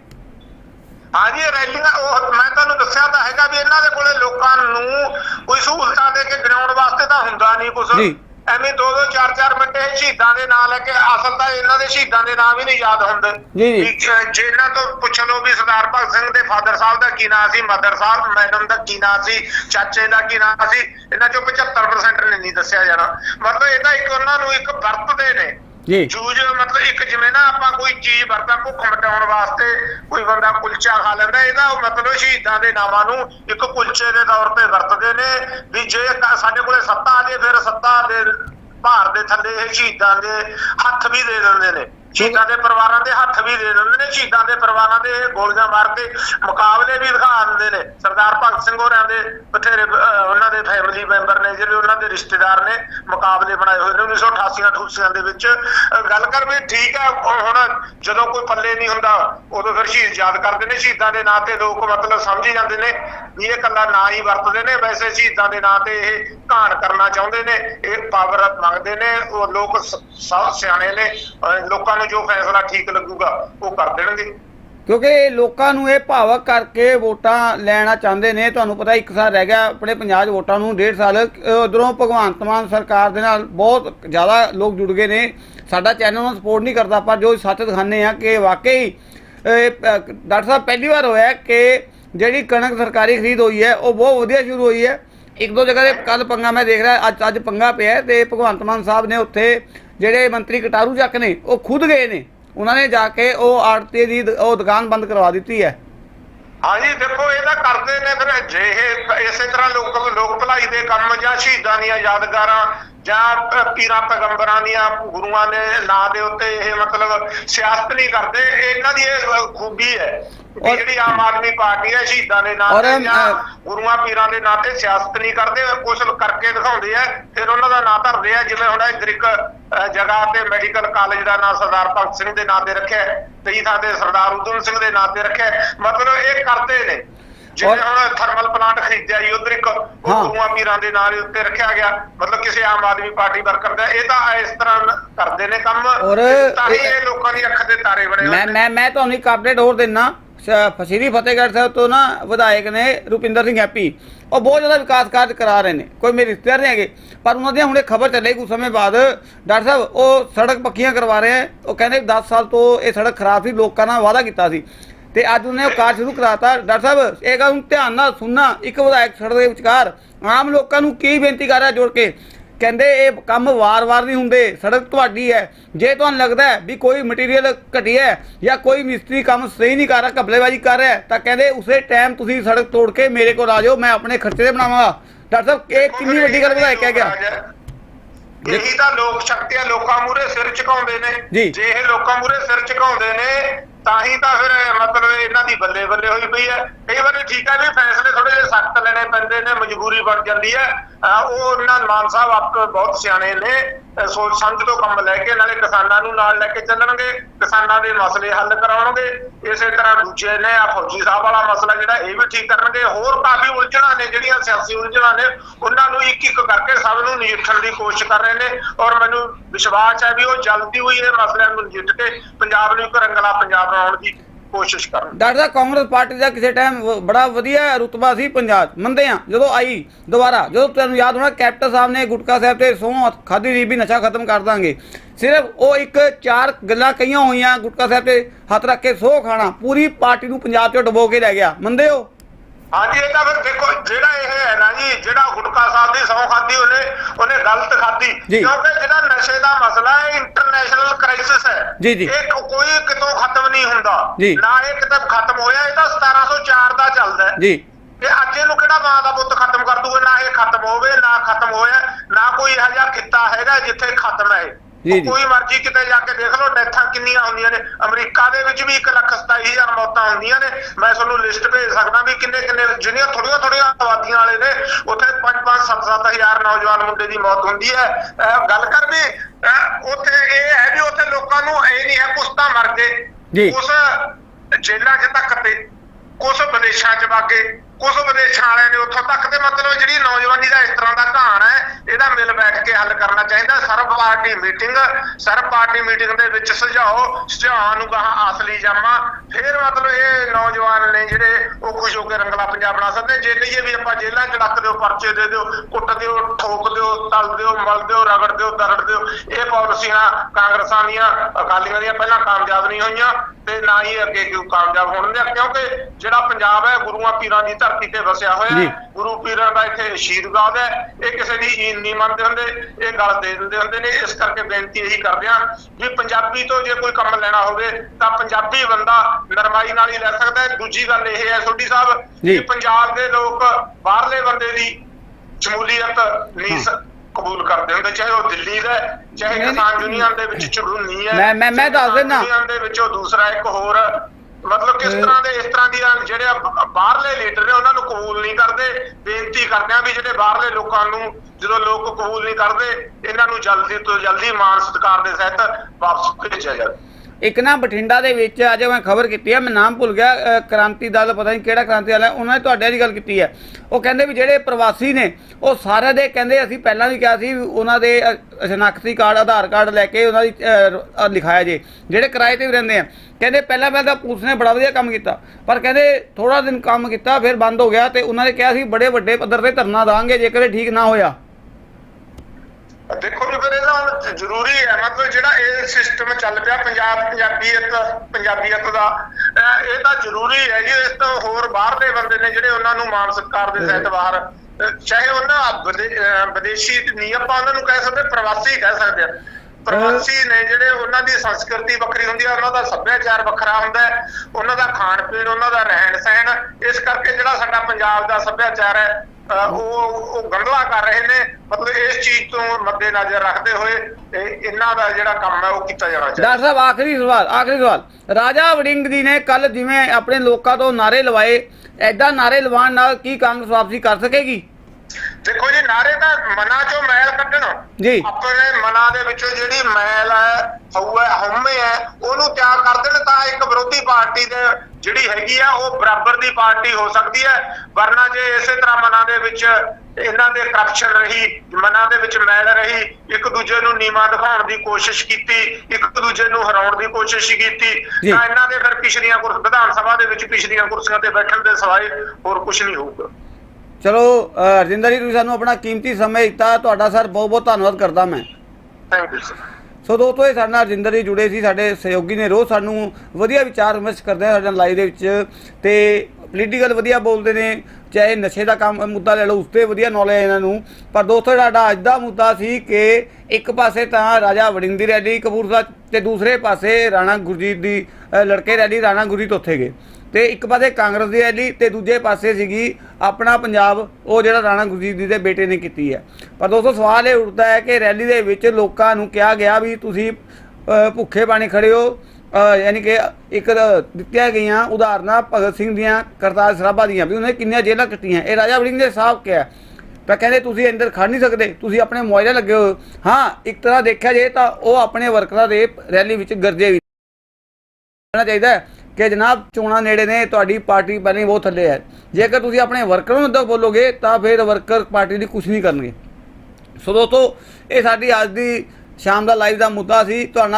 ਹਾਂਜੀ ਰੈਲੀਆਂ ਉਹ ਮੈਂ ਤੁਹਾਨੂੰ ਦੱਸਿਆ ਤਾਂ ਹੈਗਾ ਵੀ ਇਹਨਾਂ ਦੇ ਕੋਲੇ ਲੋਕਾਂ ਨੂੰ ਕੋਈ ਸਹੂਲਤਾਂ ਦੇ ਕੇ ਗਿਣਾਉਣ ਵਾਸਤੇ ਤਾਂ ਹੁੰਦਾ ਨਹੀਂ ਕੁਝ। ਐਵੇਂ ਦੋ ਦੋ ਚਾਰ ਚਾਰ ਮਿੰਟ ਇਹ ਸ਼ਹੀਦਾਂ ਦੇ ਨਾਂ ਲੈ ਕੇ ਅਸਲ ਤਾਂ ਇਹਨਾਂ ਦੇ ਸ਼ਹੀਦਾਂ ਦੇ ਨਾਂ ਵੀ ਨਹੀਂ ਯਾਦ ਹੁੰਦੇ। ਜੀ, ਜੀ। ਵੀ ਜ- ਜੇ ਇਹਨਾਂ ਤੋਂ ਪੁੱਛ ਲਓ ਵੀ ਸਰਦਾਰ ਭਗਤ ਸਿੰਘ ਦੇ ਫਾਦਰ ਸਾਹਿਬ ਦਾ ਕੀ ਨਾਂ ਸੀ ਮਦਰ ਸਾਹਿਬ ਮੈਡਮ ਦਾ ਕੀ ਨਾਂ ਸੀ ਚਾਚੇ ਦਾ ਕੀ ਨਾਂ ਸੀ ਇਹਨਾਂ ਚੋਂ 75% ਨੇ ਨਹੀਂ ਦੱਸਿਆ ਜਾਣਾ। ਮਤਲਬ ਇਹ ਤਾਂ ਇੱਕ ਉਹਨਾਂ ਨੂੰ ਇੱਕ ਵਰਤਦੇ ਨੇ। ਜੀ। ਜੂਜ ਮਤਲਬ ਇੱਕ ਜਿਵੇਂ ਨਾ ਆਪਾਂ ਕੋਈ ਚੀਜ਼ ਵਰਤਾਂ ਭੁੱਖ ਮਟਾਉਣ ਵਾਸਤੇ, ਕੋਈ ਬੰਦਾ ਕੁਲਚਾ ਖਾ ਲੈਂਦਾ, ਇਹਦਾ ਮਤਲਬ ਸ਼ਹੀਦਾਂ ਦੇ ਨਾਵਾਂ ਨੂੰ ਇੱਕ ਕੁਲਚੇ ਦੇ ਤੌਰ ਤੇ ਵਰਤਦੇ ਨੇ, ਵੀ ਜੇ ਸਾਡੇ ਕੋਲੇ ਸੱਤਾ ਆ ਜੇ, ਫਿਰ ਸੱਤਾ ਦੇ ਭਾਰ ਦੇ ਥੱਲੇ ਇਹ ਸ਼ਹੀਦਾਂ ਦੇ ਹੱਥ ਵੀ ਦੇ ਦਿੰਦੇ ਨੇ। ਸ਼ਹੀਦਾਂ ਦੇ ਪਰਿਵਾਰਾਂ ਦੇ ਹੱਥ ਵੀ ਦੇ ਦਿੰਦੇ ਨੇ ਸ਼ਹੀਦਾਂ ਦੇ ਪਰਿਵਾਰਾਂ ਦੇ ਗੋਲੀਆਂ ਮਾਰ ਕੇ ਮੁਕਾਬਲੇ ਵੀ ਦਿਖਾ ਦਿੰਦੇ ਨੇ। ਸਰਦਾਰ ਭਗਤ ਸਿੰਘ ਹੋਰਾਂ ਦੇ ਬਥੇਰੇ ਉਹਨਾਂ ਦੇ ਫੈਮਿਲੀ ਮੈਂਬਰ ਨੇ, ਜਿਹੜੇ ਉਹਨਾਂ ਦੇ ਰਿਸ਼ਤੇਦਾਰ ਨੇ, ਮੁਕਾਬਲੇ ਬਣਾਏ ਹੋਏ ਨੇ 1988 88 ਦੇ ਵਿੱਚ। ਗੱਲ ਕਰ ਵੀ ਠੀਕ ਹੈ ਹੁਣ ਜਦੋਂ ਕੋਈ ਪੱਲੇ ਨਹੀਂ ਹੁੰਦਾ, ਉਦੋਂ ਫਿਰ ਸ਼ਹੀਦ ਯਾਦ ਕਰਦੇ ਨੇ, ਸ਼ਹੀਦਾਂ ਦੇ ਨਾਂ ਤੇ ਲੋਕ ਮਤਲਬ ਸਮਝੀ ਜਾਂਦੇ ਨੇ। ਵੀ ਇਹ ਕੱਲਾ ਨਾਂ ਹੀ ਵਰਤਦੇ ਨੇ, ਵੈਸੇ ਸ਼ਹੀਦਾਂ ਦੇ ਨਾਂ ਤੇ ਇਹ ਘਾਣ ਕਰਨਾ ਚਾਹੁੰਦੇ ਨੇ, ਇਹ ਪਾਵਰ ਮੰਗਦੇ ਨੇ, ਉਹ ਲੋਕ ਸ- ਸਿਆਣੇ ਨੇ ਲੋਕਾਂ ਨੂੰ ਜੋ ਫੈਸਲਾ ਠੀਕ ਲੱਗੂਗਾ, ਉਹ ਕਰ ਦੇਣਗੇ। ਕਿਉਂਕਿ ਲੋਕਾਂ ਨੂੰ ਇਹ ਭਾਵਕ ਕਰਕੇ ਵੋਟਾਂ ਲੈਣਾ ਚਾਹੁੰਦੇ ਨੇ, ਤੁਹਾਨੂੰ ਪਤਾ ਇੱਕ ਸਾਲ ਰਹਿ ਗਿਆ, ਆਪਣੇ ਪੰਜਾਬ 'ਚ ਵੋਟਾਂ ਨੂੰ, ਡੇਢ ਸਾਲ ਉਧਰੋਂ ਭਗਵੰਤ ਮਾਨ ਸਰਕਾਰ ਦੇ ਨਾਲ ਬਹੁਤ ਜ਼ਿਆਦਾ ਲੋਕ ਜੁੜ ਗਏ ਨੇ। ਸਾਡਾ ਚੈਨਲ ਨੂੰ ਸਪੋਰਟ ਨਹੀਂ ਕਰਦਾ, ਪਰ ਜੋ ਸੱਚ ਦਿਖਾਉਂਦੇ ਆ ਕਿ ਵਾਕਈ ਡਾਕਟਰ ਸਾਹਿਬ, ਪਹਿਲੀ ਵਾਰ ਹੋਇਆ ਕਿ ਜਿਹੜੀ ਕਣਕ ਸਰਕਾਰੀ ਖਰੀਦ ਹੋਈ ਹੈ, ਉਹ ਬਹੁਤ ਵਧੀਆ ਸ਼ੁਰੂ ਹੋਈ ਹੈ। ਇੱਕ ਦੋ ਜਗ੍ਹਾ ਤੇ ਕੱਲ ਪੰਗਾ ਮੈਂ ਦੇਖ ਰਿਹਾ, ਅੱਜ ਅੱਜ ਪੰਗਾ ਪਿਆ ਤੇ ਭਗਵੰਤ ਮਾਨ ਸਾਹਿਬ ਨੇ ਉੱਥੇ ਜਿਹੜੇ ਮੰਤਰੀ ਕਟਾਰੂ ਚੱਕ ਨੇ, ਉਹ ਖੁਦ ਗਏ ਨੇ। ਉਹਨਾਂ ਨੇ ਜਾ ਕੇ ਉਹ ਆੜਤੀ ਦੀ ਉਹ ਦੁਕਾਨ ਬੰਦ ਕਰਵਾ ਦਿੱਤੀ ਹੈ। ਹਾਂਜੀ, ਦੇਖੋ, ਇਹ ਕਰਦੇ ਨੇ ਫਿਰ ਜੇ ਇਹ ਇਸੇ ਤਰ੍ਹਾਂ ਲੋਕ ਲੋਕ ਭਲਾਈ ਦੇ ਕੰਮ ਜਾਂ ਸ਼ਹੀਦਾਂ ਦੀਆਂ ਯਾਦਗਾਰਾਂ ਜਾਂ ਪੀਰਾਂ ਪੈਗੰਬਰਾਂ ਦੀਆਂ ਗੁਰੂਆਂ ਦੇ ਨਾਂ ਦੇ ਉੱਤੇ ਇਹ ਮਤਲਬ ਸਿਆਸਤ ਨਹੀਂ ਕਰਦੇ ਇਹ ਇਹਨਾਂ ਦੀ ਇਹ ਖੂਬੀ ਹੈ ਜਿਹੜੀ ਆਮ ਆਦਮੀ ਪਾਰਟੀ ਹੈ ਸ਼ਹੀਦਾਂ ਦੇ ਨਾਂ ਤੇ ਜਾਂ ਗੁਰੂਆਂ ਪੀਰਾਂ ਦੇ ਨਾਂ ਤੇ ਸਿਆਸਤ ਨਹੀਂ ਕਰਦੇ ਕੁਝ ਕਰਕੇ ਦਿਖਾਉਂਦੇ ਆ ਫਿਰ ਉਹਨਾਂ ਦਾ ਨਾਂ ਧਰਦੇ ਆ ਜਿਵੇਂ ਹੁਣ ਇੱਧਰ ਇੱਕ ਜਗ੍ਹਾ ਤੇ ਮੈਡੀਕਲ ਕਾਲਜ ਦਾ ਨਾਂ ਸਰਦਾਰ ਭਗਤ ਸਿੰਘ ਦੇ ਨਾਂ ਤੇ ਰੱਖਿਆ ਕਈ ਥਾਂ ਤੇ ਸਰਦਾਰ ਉਦਮ ਸਿੰਘ ਦੇ ਨਾਂ ਤੇ ਰੱਖਿਆ। ਮਤਲਬ ਇਹ ਕਰਦੇ ਨੇ ਹੁਣ ਥਰਮਲ ਪਲਾਂਟ ਖਰੀਦਿਆ ਜੀ ਉਧਰ ਇੱਕ। ਗੁਰੂਆਂ ਪੀਰਾਂ ਦੇ ਨਾਂ ਦੇ ਉੱਤੇ ਰੱਖਿਆ ਗਿਆ। ਮਤਲਬ ਕਿਸੇ ਆਮ ਆਦਮੀ ਪਾਰਟੀ ਵਰਕਰ ਦਾ। ਇਹ ਤਾਂ ਇਸ ਤਰ੍ਹਾਂ ਕਰਦੇ ਨੇ ਕੰਮ। ਔਰ ਤਾਂ ਹੀ ਇਹ- ਲੋਕਾਂ ਦੀ ਅੱਖ ਦੇ ਤਾਰੇ ਬਣੇ ਮੈਂ। ਮੈਂ ਮੈਂ ਤੁਹਾਨੂੰ ਇੱਕ ਅਪਡੇਟ ਹੋਰ ਦਿੰਨਾ। ਫਸੀਰੀ ਫਤਿਹਗੜ੍ਹ ਸਾਹਿਬ ਤੋਂ ਨਾ ਵਿਧਾਇਕ ਨੇ ਰੁਪਿੰਦਰ ਸਿੰਘ ਹੈਪੀ। ਉਹ ਬਹੁਤ ਜ਼ਿਆਦਾ ਵਿਕਾਸ ਕਾਰਜ ਕਰਾ ਰਹੇ ਨੇ। ਕੋਈ ਮੇਰੇ ਰਿਸ਼ਤੇਦਾਰ ਨਹੀਂ ਹੈਗੇ। ਪਰ ਉਹਨਾਂ ਦੀਆਂ ਹੁਣੇ ਖਬਰ ਚੱਲੇ ਕੁਝ ਸਮੇਂ ਬਾਅਦ ਡਾਕਟਰ ਸਾਹਿਬ ਉਹ ਸੜਕ ਪੱਕੀਆਂ ਕਰਵਾ ਰਹੇ ਹੈ। ਉਹ ਕਹਿੰਦੇ 10 ਸਾਲ ਤੋਂ ਇਹ ਸੜਕ ਖਰਾਬ ਸੀ। ਲੋਕਾਂ ਨਾਲ ਵਾਅਦਾ ਕੀਤਾ ਸੀ। ਤੇ ਅੱਜ ਉਹਨੇ ਉਹ ਕਾਰਜ ਸ਼ੁਰੂ ਕਰਾਤਾ। ਡਾਕਟਰ ਸਾਹਿਬ ਇਹ ਗੱਲ ਨੂੰ ਧਿਆਨ ਨਾਲ ਸੁਣਨਾ ਇੱਕ ਵਿਧਾਇਕ ਸੜਕ ਦੇ ਵਿਚਕਾਰ। ਆਮ ਲੋਕਾਂ ਨੂੰ ਕੀ ਬੇਨਤੀ ਕਰ ਰਿਹਾ ਜੋੜ ਕੇ? ਕਹਿੰਦੇ ਇਹ ਕੰਮ ਵਾਰ-ਵਾਰ ਨਹੀਂ ਹੁੰਦੇ ਸੜਕ ਤੁਹਾਡੀ ਹੈ। ਜੇ ਤੁਹਾਨੂੰ ਲੱਗਦਾ ਵੀ ਕੋਈ ਮਟੀਰੀਅਲ ਘਟਿਆ ਹੈ ਜਾਂ ਕੋਈ ਮਿਸਤਰੀ ਕੰਮ ਸਹੀ ਨਹੀਂ ਕਰ ਰਿਹਾ ਘਪਲੇਬਾਜ਼ੀ ਕਰ ਰਿਹਾ ਤਾਂ ਕਹਿੰਦੇ ਉਸੇ ਟਾਈਮ ਤੁਸੀਂ ਸੜਕ ਤੋੜ ਕੇ ਮੇਰੇ ਕੋਲ ਆ ਜਾਓ ਮੈਂ ਆਪਣੇ ਖਰਚੇ ਤੇ ਬਣਾਵਾਂਗਾ। ਡਾਕਟਰ ਸਾਹਿਬ ਇਹ ਕਿੰਨੀ ਵੱਡੀ ਗੱਲ ਵਿਧਾਇਕ ਕਹਿ ਗਿਆ? ਇਹੀ ਤਾਂ ਲੋਕ ਸ਼ਕਤੀਆਂ ਲੋਕਾਂ ਮੂਰੇ ਸਿਰ ਝੁਕਾਉਂਦੇ ਨੇ। ਜੇ। ਇਹ ਲੋਕਾਂ ਮੂਰੇ ਸਿਰ ਝੁਕਾਉਂਦੇ ਨੇ ਤਾਂ ਹੀ ਤਾਂ ਫਿਰ ਮਤਲਬ ਇਹਨਾਂ ਦੀ ਬੱਲੇ ਬੱਲੇ ਹੋਈ ਪਈ ਹੈ। ਕਈ ਵਾਰੀ ਠੀਕ ਹੈ ਵੀ ਫੈਸਲੇ ਥੋੜੇ ਜਿਹੇ ਸਖਤ ਲੈਣੇ ਪੈਂਦੇ ਨੇ, ਮਜਬੂਰੀ ਬਣ ਜਾਂਦੀ ਹੈ। ਉਹ ਉਹਨਾਂ ਮਾਨ ਸਾਹਿਬ ਆਪ ਬਹੁਤ ਸਿਆਣੇ ਨੇ ਸੋਚ ਸਮਝ ਤੋਂ ਕੰਮ ਲੈ ਕੇ ਨਾਲੇ ਕਿਸਾਨਾਂ ਨੂੰ ਨਾਲ ਲੈ ਕੇ ਚੱਲਣਗੇ, ਕਿਸਾਨਾਂ ਦੇ ਮਸਲੇ ਹੱਲ ਕਰਾਉਣਗੇ, ਇਸੇ ਤਰ੍ਹਾਂ ਦੂਜੇ ਨੇ ਆ ਫੌਜੀ ਸਾਹਿਬ ਵਾਲਾ ਮਸਲਾ ਜਿਹੜਾ ਇਹ ਵੀ ਠੀਕ ਕਰਨਗੇ, ਹੋਰ ਕਾਫੀ ਉਲਝਣਾਂ ਨੇ ਜਿਹੜੀਆਂ ਸਿਆਸੀ ਉਲਝਣਾਂ ਨੇ, ਉਹਨਾਂ ਨੂੰ ਇੱਕ ਇੱਕ ਕਰਕੇ ਸਭ ਨੂੰ ਨਜਿੱਠਣ ਦੀ ਕੋਸ਼ਿਸ਼ ਕਰ ਰਹੇ ਨੇ ਔਰ ਮੈਨੂੰ ਵਿਸ਼ਵਾਸ ਹੈ ਵੀ ਉਹ ਜਲਦੀ ਹੋਈ ਇਹ ਮਸਲਿਆਂ ਨੂੰ ਨਜਿੱਠ ਕੇ ਪੰਜਾਬ ਨੂੰ ਇੱਕ ਰੰਗਲਾ ਪੰਜਾਬ ਬਣਾਉਣ ਦੀ ਕੋਸ਼ਿਸ਼ ਕਰਨ ਡਾਕਟਰ ਸਾਹਿਬ ਕਾਂਗਰਸ ਪਾਰਟੀ ਦਾ ਕਿਸੇ ਟਾਈਮ ਬੜਾ ਵਧੀਆ ਰੁਤਬਾ ਸੀ ਪੰਜਾਬ। 'ਚ। ਮੰਨਦੇ ਆ ਜਦੋਂ ਆਈ ਦੁਬਾਰਾ, ਜਦੋਂ ਤੁਹਾਨੂੰ ਯਾਦ ਹੋਣਾ, ਕੈਪਟਨ ਸਾਹਿਬ ਨੇ ਗੁਟਕਾ ਸਾਹਿਬ ਤੇ ਸੋਹ ਖਾਦੀ ਦੀ ਵੀ ਨਸ਼ਾ ਖਤਮ ਕਰ ਦਾਂਗੇ। ਸਿਰਫ ਉਹ ਇੱਕ ਚਾਰ ਗੱਲਾਂ ਕਹੀਆਂ ਹੋਈਆਂ, ਗੁਟਕਾ ਸਾਹਿਬ ਤੇ ਹੱਥ ਰੱਖ ਕੇ ਸੋਹ ਖਾਣਾ, ਪੂਰੀ ਪਾਰਟੀ ਨੂੰ ਪੰਜਾਬ 'ਚੋਂ ਡਬੋ ਕੇ ਲੈ ਗਿਆ। ਮੰਨਦੇ ਹੋ? ਹਾਂਜੀ ਇਹ ਤਾਂ ਫਿਰ ਦੇਖੋ ਜਿਹੜਾ ਇਹ ਹੈ ਨਾ ਜੀ ਜਿਹੜਾ ਗੁਟਕਾ ਸਾਹਿਬ ਦੀ ਸੌ ਖਾਦੀ ਉਹਨੇ ਉਹਨੇ ਗਲਤ ਖਾਦੀ। ਕਿਉਂਕਿ ਜਿਹੜਾ ਨਸ਼ੇ ਦਾ ਮਸਲਾ ਹੈ ਇੰਟਰਨੈਸ਼ਨਲ ਕ੍ਰਾਈਸਿਸ ਹੈ ਜੀ, ਜੀ। ਇਹ ਕੋਈ ਕਿਤੋਂ ਖਤਮ ਨਹੀਂ ਹੁੰਦਾ। ਨਾ ਇਹ ਕਿਤੇ ਖਤਮ ਹੋਇਆ ਇਹ ਤਾਂ 1704 ਦਾ ਚੱਲਦਾ ਹੈ ਜੀ ਕਿ ਅੱਜ ਇਹਨੂੰ ਕਿਹੜਾ ਮਾਂ ਦਾ ਪੁੱਤ ਖਤਮ ਕਰ ਦੂਗਾ ਨਾ ਇਹ ਖਤਮ ਹੋਵੇ ਨਾ ਖਤਮ ਹੋਇਆ ਨਾ ਕੋਈ ਇਹੋ ਜਿਹਾ ਖਿੱਤਾ ਹੈਗਾ ਜਿੱਥੇ ਖਤਮ ਹੈ। ਕੋਈ ਮਰਜ਼ੀ ਕਿਤੇ ਜਾ ਕੇ ਦੇਖ ਲਓ ਡੈਥਾਂ ਕਿੰਨੀਆਂ ਹੁੰਦੀਆਂ ਨੇ ਅਮਰੀਕਾ ਦੇ ਵਿੱਚ ਵੀ 1 ਲੱਖ 27000 ਮੌਤਾਂ ਹੁੰਦੀਆਂ ਨੇ। ਮੈਂ ਤੁਹਾਨੂੰ ਲਿਸਟ ਭੇਜ ਸਕਦਾ ਵੀ ਕਿੰਨੇ ਕਿੰਨੇ ਜਿਹੜੀਆਂ ਥੋੜੀਆਂ ਥੋੜੀਆਂ ਆਬਾਦੀਆਂ ਵਾਲੇ ਨੇ ਉੱਥੇ 5 5 7 7000 ਨੌਜਵਾਨ ਮੁੰਡੇ ਦੀ ਮੌਤ ਹੁੰਦੀ ਹੈ। ਗੱਲ ਕਰ ਵੀ ਅਹ ਉੱਥੇ ਇਹ ਹੈ ਵੀ ਉੱਥੇ ਲੋਕਾਂ ਨੂੰ ਇਹ ਨਹੀਂ ਹੈ ਕੁਛ ਤਾਂ ਮਰ ਜੀ। ਗਏ ਉਸ ਜੇਲ੍ਹਾਂ 'ਚ ਤੱਕ ਤੇ ਕੁਝ ਵਿਦੇਸ਼ਾਂ 'ਚ ਵਾਗੇ। ਕੁਝ ਵਿਦੇਸ਼ਾਂ ਵਾਲਿਆਂ ਨੇ ਉੱਥੋਂ ਤੱਕ ਤੇ ਮਤਲਬ ਜਿਹੜੀ ਨੌਜਵਾਨੀ ਦਾ ਇਸ ਤਰ੍ਹਾਂ ਦਾ ਕਹਾਣ ਹੈ, ਇਹਦਾ ਮਿਲ ਬੈਠ ਕੇ ਹੱਲ ਕਰਨਾ ਚਾਹੀਦਾ। ਸਰਬ ਪਾਰਟੀ ਮੀਟਿੰਗ, ਸਰਬ ਪਾਰਟੀ ਮੀਟਿੰਗ ਦੇ ਵਿੱਚ ਸੁਝਾਓ ਸੁਝਾਅ ਨੂੰ ਗਾਹਾਂ ਅਸਲੀ ਜਾਮਾ ਫਿਰ ਮਤਲਬ ਇਹ ਨੌਜਵਾਨ ਨੇ ਜਿਹੜੇ ਉਹ ਖੁਸ਼ ਹੋ ਕੇ ਰੰਗਲਾ ਪੰਜਾਬ ਬਣਾ ਸਕਦੇ ਜੇ ਕਹੀਏ ਵੀ ਆਪਾਂ ਜੇਲ੍ਹਾਂ 'ਚ ਰੱਖ ਦਿਓ, ਪਰਚੇ ਦੇ ਦਿਓ, ਕੁੱਟ ਦਿਓ, ਠੋਕ ਦਿਓ, ਤਲ ਦਿਓ, ਮਲ ਦਿਓ, ਰਗੜ ਦਿਓ, ਦਰੜ ਦਿਓ, ਇਹ ਪਾਲਿਸੀਆਂ ਕਾਂਗਰਸਾਂ ਦੀਆਂ, ਅਕਾਲੀਆਂ ਦੀਆਂ ਪਹਿਲਾਂ ਕਾਮਯਾਬ ਨਹੀਂ ਹੋਈਆਂ ਤੇ ਨਾ ਹੀ ਅੱਗੇ ਕਿਉਂ ਕਾਮਯਾਬ ਹੋਣਗੇ ਕਿਉਂਕਿ ਜਿਹੜਾ ਪੰਜਾਬ ਹੈ, ਗੁਰੂਆਂ, ਪੀਰਾਂ ਦੀ ਧਰਤੀ ਤੇ ਵਸਿਆ ਹੋਇਆ। ਹੈ। ਗੁਰੂ ਪੀਰਾਂ ਦਾ ਇੱਥੇ ਆਸ਼ੀਰਵਾਦ ਹੈ। ਇਹ ਕਿਸੇ ਦੀ ਈਨ ਨਹੀਂ ਮੰਨਦੇ ਹੁੰਦੇ ਇਹ ਗੱਲ ਦੇ ਦਿੰਦੇ ਹੁੰਦੇ ਨੇ। ਇਸ ਕਰਕੇ ਬੇਨਤੀ ਇਹੀ ਕਰਦੇ ਹਾਂ ਵੀ ਪੰਜਾਬੀ ਤੋਂ ਜੇ ਕੋਈ ਕੰਮ ਲੈਣਾ ਹੋਵੇ ਤਾਂ ਪੰਜਾਬੀ ਬੰਦਾ ਨਰਮਾਈ ਨਾਲ ਹੀ ਲੈ ਸਕਦਾ ਹੈ। ਦੂਜੀ ਗੱਲ ਇਹ ਹੈ ਸੋਢੀ ਸਾਹਿਬ। ਕਿ ਪੰਜਾਬ ਦੇ ਲੋਕ ਬਾਹਰਲੇ ਬੰਦੇ ਦੀ ਸ਼ਮੂਲੀਅਤ ਨਹੀਂ ਕਬੂਲ ਕਰਦੇ ਹੁੰਦੇ। ਚਾਹੇ ਉਹ ਦਿੱਲੀ ਦਾ ਹੈ, ਚਾਹੇ ਕਿਸਾਨ ਯੂਨੀਅਨ ਦੇ ਵਿੱਚ ਚੜੂਨੀ ਹੈ। ਮੈਂ- ਮੈਂ- ਦੱਸ ਦਿੰਦਾ। ਯੂਨੀਅਨ ਦੇ ਵਿੱਚੋਂ ਦੂਸਰਾ ਇੱਕ ਹੋਰ ਮਤਲਬ ਕਿਸ ਤਰ੍ਹਾਂ ਦੇ ਇਸ ਤਰ੍ਹਾਂ ਦੀਆਂ ਜਿਹੜੇ ਬਾਹਰਲੇ ਲੀਡਰ ਨੇ ਉਹਨਾਂ ਨੂੰ ਕਬੂਲ ਨਹੀਂ ਕਰਦੇ। ਬੇਨਤੀ ਕਰਦੇ ਆ ਵੀ ਜਿਹੜੇ ਬਾਹਰਲੇ ਲੋਕਾਂ ਨੂੰ ਜਦੋਂ ਲੋਕ ਕਬੂਲ ਨਹੀਂ ਕਰਦੇ ਇਹਨਾਂ ਨੂੰ ਜਲਦੀ ਤੋਂ ਜਲਦੀ ਮਾਨ ਸਤਿਕਾਰ ਦੇ ਸਹਿਤ ਵਾਪਸ ਭੇਜਿਆ ਜਾਵੇ। ਇੱਕ ਨਾ ਬਠਿੰਡਾ ਦੇ ਵਿੱਚ ਅੱਜ ਮੈਂ ਖਬਰ ਕੀਤੀ ਹੈ ਮੈਂ ਨਾਮ ਭੁੱਲ ਗਿਆ ਕ੍ਰਾਂਤੀ ਦਲ ਪਤਾ ਨਹੀਂ ਕਿਹੜਾ ਕ੍ਰਾਂਤੀ ਦਲ ਹੈ, ਉਹਨਾਂ ਨੇ ਤੁਹਾਡੇ ਦੀ ਗੱਲ ਕੀਤੀ ਹੈ। ਉਹ ਕਹਿੰਦੇ ਵੀ ਜਿਹੜੇ ਪ੍ਰਵਾਸੀ ਨੇ, ਉਹ ਸਾਰੇ ਦੇ, ਕਹਿੰਦੇ ਅਸੀਂ ਪਹਿਲਾਂ ਵੀ ਕਿਹਾ ਸੀ ਵੀ ਉਹਨਾਂ ਦੇ ਸ਼ਨਾਖਤੀ ਕਾਰਡ, ਆਧਾਰ ਕਾਰਡ ਲੈ ਕੇ ਉਹਨਾਂ ਦੀ ਲਿਖਾਇਆ ਜੇ, ਜਿਹੜੇ ਕਿਰਾਏ ਤੇ ਵੀ ਰਹਿੰਦੇ ਆ। ਕਹਿੰਦੇ ਪਹਿਲਾਂ ਪਹਿਲਾਂ ਤਾਂ ਪੁਲਿਸ ਨੇ ਬੜਾ ਵਧੀਆ ਕੰਮ ਕੀਤਾ, ਪਰ ਕਹਿੰਦੇ ਥੋੜਾ ਦਿਨ ਕੰਮ ਕੀਤਾ, ਫਿਰ ਬੰਦ ਹੋ ਗਿਆ ਤੇ ਉਹਨਾਂ ਨੇ ਕਿਹਾ ਸੀ ਬੜੇ ਵੱਡੇ ਪੱਧਰ ਤੇ ਧਰਨਾ ਦਾਂਗੇ ਜੇਕਰ ਇਹ ਠੀਕ ਨਾ ਹੋਇਆ। ਦੇਖੋ ਜੀ ਫਿਰ ਇਹਦਾ ਜ਼ਰੂਰੀ ਹੈ, ਮਤਲਬ ਜਿਹੜਾ ਇਹ ਸਿਸਟਮ ਚੱਲ ਪਿਆ ਪੰਜਾਬ ਪੰਜਾਬੀਅਤ ਪੰਜਾਬੀਅਤ ਦਾ ਇਹ ਤਾਂ ਜ਼ਰੂਰੀ ਹੈ ਜੀ, ਇਸ ਤੋਂ ਹੋਰ ਬਾਹਰਲੇ ਬੰਦੇ ਨੇ ਜਿਹੜੇ ਉਹਨਾਂ ਨੂੰ ਮਾਨ ਸਤਿਕਾਰ ਦੇ ਸਹਿਤ ਬਾਹਰ, ਚਾਹੇ ਉਹਨਾਂ ਵਿਦੇ- ਵਿਦੇਸ਼ੀ ਨਹੀਂ, ਆਪਾਂ ਉਹਨਾਂ ਨੂੰ ਕਹਿ ਸਕਦੇ, ਪ੍ਰਵਾਸੀ ਕਹਿ ਸਕਦੇ ਆ। ਪ੍ਰਵਾਸੀ ਨੇ ਜਿਹੜੇ ਉਹਨਾਂ ਦੀ ਸੰਸਕ੍ਰਿਤੀ ਵੱਖਰੀ ਹੁੰਦੀ ਹੈ ਉਹਨਾਂ ਦਾ ਸੱਭਿਆਚਾਰ ਵੱਖਰਾ ਹੁੰਦਾ ਹੈ, ਉਹਨਾਂ ਦਾ ਖਾਣ ਪੀਣ ਉਹਨਾਂ ਦਾ ਰਹਿਣ ਸਹਿਣ ਇਸ ਕਰਕੇ ਜਿਹੜਾ ਸਾਡਾ ਪੰਜਾਬ ਦਾ ਸੱਭਿਆਚਾਰ ਹੈ ਉਹ ਉਹ ਗੰਧਲਾ ਕਰ ਰਹੇ ਨੇ, ਮਤਲਬ ਇਸ ਚੀਜ਼ ਤੋਂ ਮੱਦੇ ਨਜ਼ਰ ਰੱਖਦੇ ਹੋਏ ਇਹਨਾਂ ਦਾ ਜਿਹੜਾ ਕੰਮ ਹੈ ਉਹ ਕੀਤਾ ਜਾਣਾ ਚਾਹੀਦਾ। ਡਾਕਟਰ ਸਾਹਿਬ, ਆਖਰੀ ਸਵਾਲ ਆਖਰੀ ਸਵਾਲ। ਰਾਜਾ ਵੜਿੰਗ ਜੀ ਨੇ ਕੱਲ ਜਿਵੇਂ ਆਪਣੇ ਲੋਕਾਂ ਤੋਂ ਨਾਰੇ ਲਵਾਏ ਐਦਾਂ ਨਾਰੇ ਲਵਾਉਣ ਨਾਲ ਕੀ ਕਾਂਗਰਸ ਵਾਪਸੀ ਕਰ ਸਕੇਗੀ? ਦੇਖੋ ਜੀ ਨਾਰੇ ਦਾ ਮਨਾਂ ਚੋਂ ਮੈਲ ਕੱਢਣ ਜੀ। ਆਪਣੇ ਮਨਾਂ ਦੇ ਵਿੱਚੋਂ ਜਿਹੜੀ ਮੈਲ ਹੈ ਹਉਆ ਹਉਮੈ ਹੈ ਉਹਨੂੰ ਤਿਆਗ ਕਰ ਦੇਣ ਤਾਂ ਇੱਕ ਵਿਰੋਧੀ ਪਾਰਟੀ ਦੇ ਜਿਹੜੀ ਹੈਗੀ ਆ ਉਹ ਬਰਾਬਰ ਦੀ ਪਾਰਟੀ ਹੋ ਸਕਦੀ ਹੈ ਵਰਨਾ ਜੇ ਇਸੇ ਤਰ੍ਹਾਂ ਮਨਾਂ ਦੇ ਵਿੱਚ ਇਹਨਾਂ ਦੇ ਕਰਪਸ਼ਨ ਰਹੀ ਮਨਾਂ ਦੇ ਵਿੱਚ ਮੈਲ ਰਹੀ ਇੱਕ ਦੂਜੇ ਨੂੰ ਨੀਵਾਂ ਦਿਖਾਉਣ ਦੀ ਕੋਸ਼ਿਸ਼ ਕੀਤੀ ਇੱਕ ਦੂਜੇ ਨੂੰ ਹਰਾਉਣ ਦੀ ਕੋਸ਼ਿਸ਼ ਕੀਤੀ। ਤਾਂ ਇਹਨਾਂ ਦੇ ਫਿਰ ਪਿਛਲੀਆਂ ਕੁਰਸ ਵਿਧਾਨ ਸਭਾ ਦੇ ਵਿੱਚ ਪਿਛਲੀਆਂ ਕੁਰਸੀਆਂ ਤੇ ਬੈਠਣ ਦੇ ਸਿਵਾਏ ਹੋਰ ਕੁਝ ਨਹੀਂ ਹੋਊਗਾ ਚਲੋ ਰਜਿੰਦਰ ਜੀ ਤੁਸੀਂ ਸਾਨੂੰ ਆਪਣਾ ਕੀਮਤੀ ਸਮਾਂ ਦਿੱਤਾ। ਤੁਹਾਡਾ ਸਰ ਬਹੁਤ ਬਹੁਤ ਧੰਨਵਾਦ ਕਰਦਾ ਮੈਂ। ਥੈਂਕ ਯੂ ਸਰ ਸੋ ਦੋਸਤੋ ਇਹ ਸਾਡੇ ਨਾਲ ਰਜਿੰਦਰ ਜੀ ਜੁੜੇ ਸੀ ਸਾਡੇ ਸਹਿਯੋਗੀ ਨੇ ਰੋਜ਼ ਸਾਨੂੰ ਵਧੀਆ ਵਿਚਾਰ ਵਿਮਰਸ਼ ਕਰਦੇ ਆ ਸਾਡੇ ਨਾਲ ਲਾਈਵ ਦੇ ਵਿੱਚ। ਤੇ ਪੋਲੀਟੀਕਲ ਵਧੀਆ ਬੋਲਦੇ ਨੇ ਚਾਹੇ ਨਸ਼ੇ ਦਾ ਕੰਮ ਮੁੱਦਾ ਲੈ ਲਓ ਉਸ ਤੇ ਵਧੀਆ ਨੌਲੇਜ ਇਹਨਾਂ ਨੂੰ। ਪਰ ਦੋਸਤੋ ਸਾਡਾ ਅੱਜ ਦਾ ਮੁੱਦਾ ਸੀ ਕਿ ਇੱਕ ਪਾਸੇ ਤਾਂ ਰਾਜਾ ਵੜਿੰਗ ਦੀ ਰੈਲੀ ਕਪੂਰਥਲਾ ਤੇ ਦੂਸਰੇ ਪਾਸੇ ਰਾਣਾ ਗੁਰਜੀਤ ਦੀ ਲੜਕੇ ਰੈਲੀ ਰਾਣਾ ਗੁਰਜੀਤ ਉੱਥੇ ਗਏ। ਤੇ ਇੱਕ ਪਾਸੇ ਕਾਂਗਰਸ ਦੀ ਰੈਲੀ ਤੇ ਦੂਜੇ ਪਾਸੇ ਸੀਗੀ ਆਪਣਾ ਪੰਜਾਬ ਉਹ ਜਿਹੜਾ ਰਾਣਾ ਗੁਰਜੀਤ ਜੀ ਦੇ ਬੇਟੇ ਨੇ ਕੀਤੀ ਹੈ। ਪਰ ਦੋਸਤੋ ਸਵਾਲ ਇਹ ਉੱਠਦਾ ਹੈ ਕਿ ਰੈਲੀ ਦੇ ਵਿੱਚ ਲੋਕਾਂ ਨੂੰ ਕਿਹਾ ਗਿਆ ਵੀ ਤੁਸੀਂ ਭੁੱਖੇ ਪਾਣੀ ਖੜੇ ਹੋ ਅ, ਯਾਨੀ ਕਿ ਇੱਕ ਦਿੱਤੀਆਂ ਗਈਆਂ ਉਦਾਹਰਨਾਂ ਭਗਤ ਸਿੰਘ ਦੀਆਂ ਕਰਤਾਰ ਸਰਾਭਾ ਦੀਆਂ ਵੀ ਉਹਨੇ ਕਿੰਨੀਆਂ ਜੇਲ੍ਹਾਂ ਕੱਟੀਆਂ। ਇਹ ਰਾਜਾ ਵੜਿੰਗ ਨੇ ਸਾਫ਼ ਕਿਹਾ ਤਾਂ ਕਹਿੰਦੇ ਤੁਸੀਂ ਅੰਦਰ ਖੜ ਨਹੀਂ ਸਕਦੇ ਤੁਸੀਂ ਆਪਣੇ ਮੋਬਾਈਲਾਂ ਲੱਗੇ ਹੋ। ਹਾਂ ਇੱਕ ਤਰ੍ਹਾਂ ਦੇਖਿਆ ਜੇ ਤਾਂ ਉਹ ਆਪਣੇ ਵਰਕਰਾਂ ਦੇ ਰੈਲੀ ਵਿੱਚ ਗਰਜੇ ਵੀ ਚਾਹੀਦਾ ਕਿ ਜਨਾਬ ਚੋਣਾਂ ਨੇੜੇ ਨੇ, ਤੁਹਾਡੀ ਪਾਰਟੀ ਪਹਿਲਾਂ ਹੀ ਬਹੁਤ ਥੱਲੇ ਹੈ। ਜੇਕਰ ਤੁਸੀਂ ਆਪਣੇ ਵਰਕਰਾਂ ਨੂੰ ਇੱਦਾਂ ਬੋਲੋਗੇ, ਤਾਂ ਫਿਰ ਵਰਕਰ ਪਾਰਟੀ ਦੀ ਕੁਝ ਨਹੀਂ ਕਰਨਗੇ। ਸੋ ਦੋਸਤੋ, ਇਹ ਸਾਡੀ ਅੱਜ ਦੀ ਸ਼ਾਮ ਦਾ ਲਾਈਵ ਦਾ ਮੁੱਦਾ ਸੀ। ਤੁਹਾਡਾ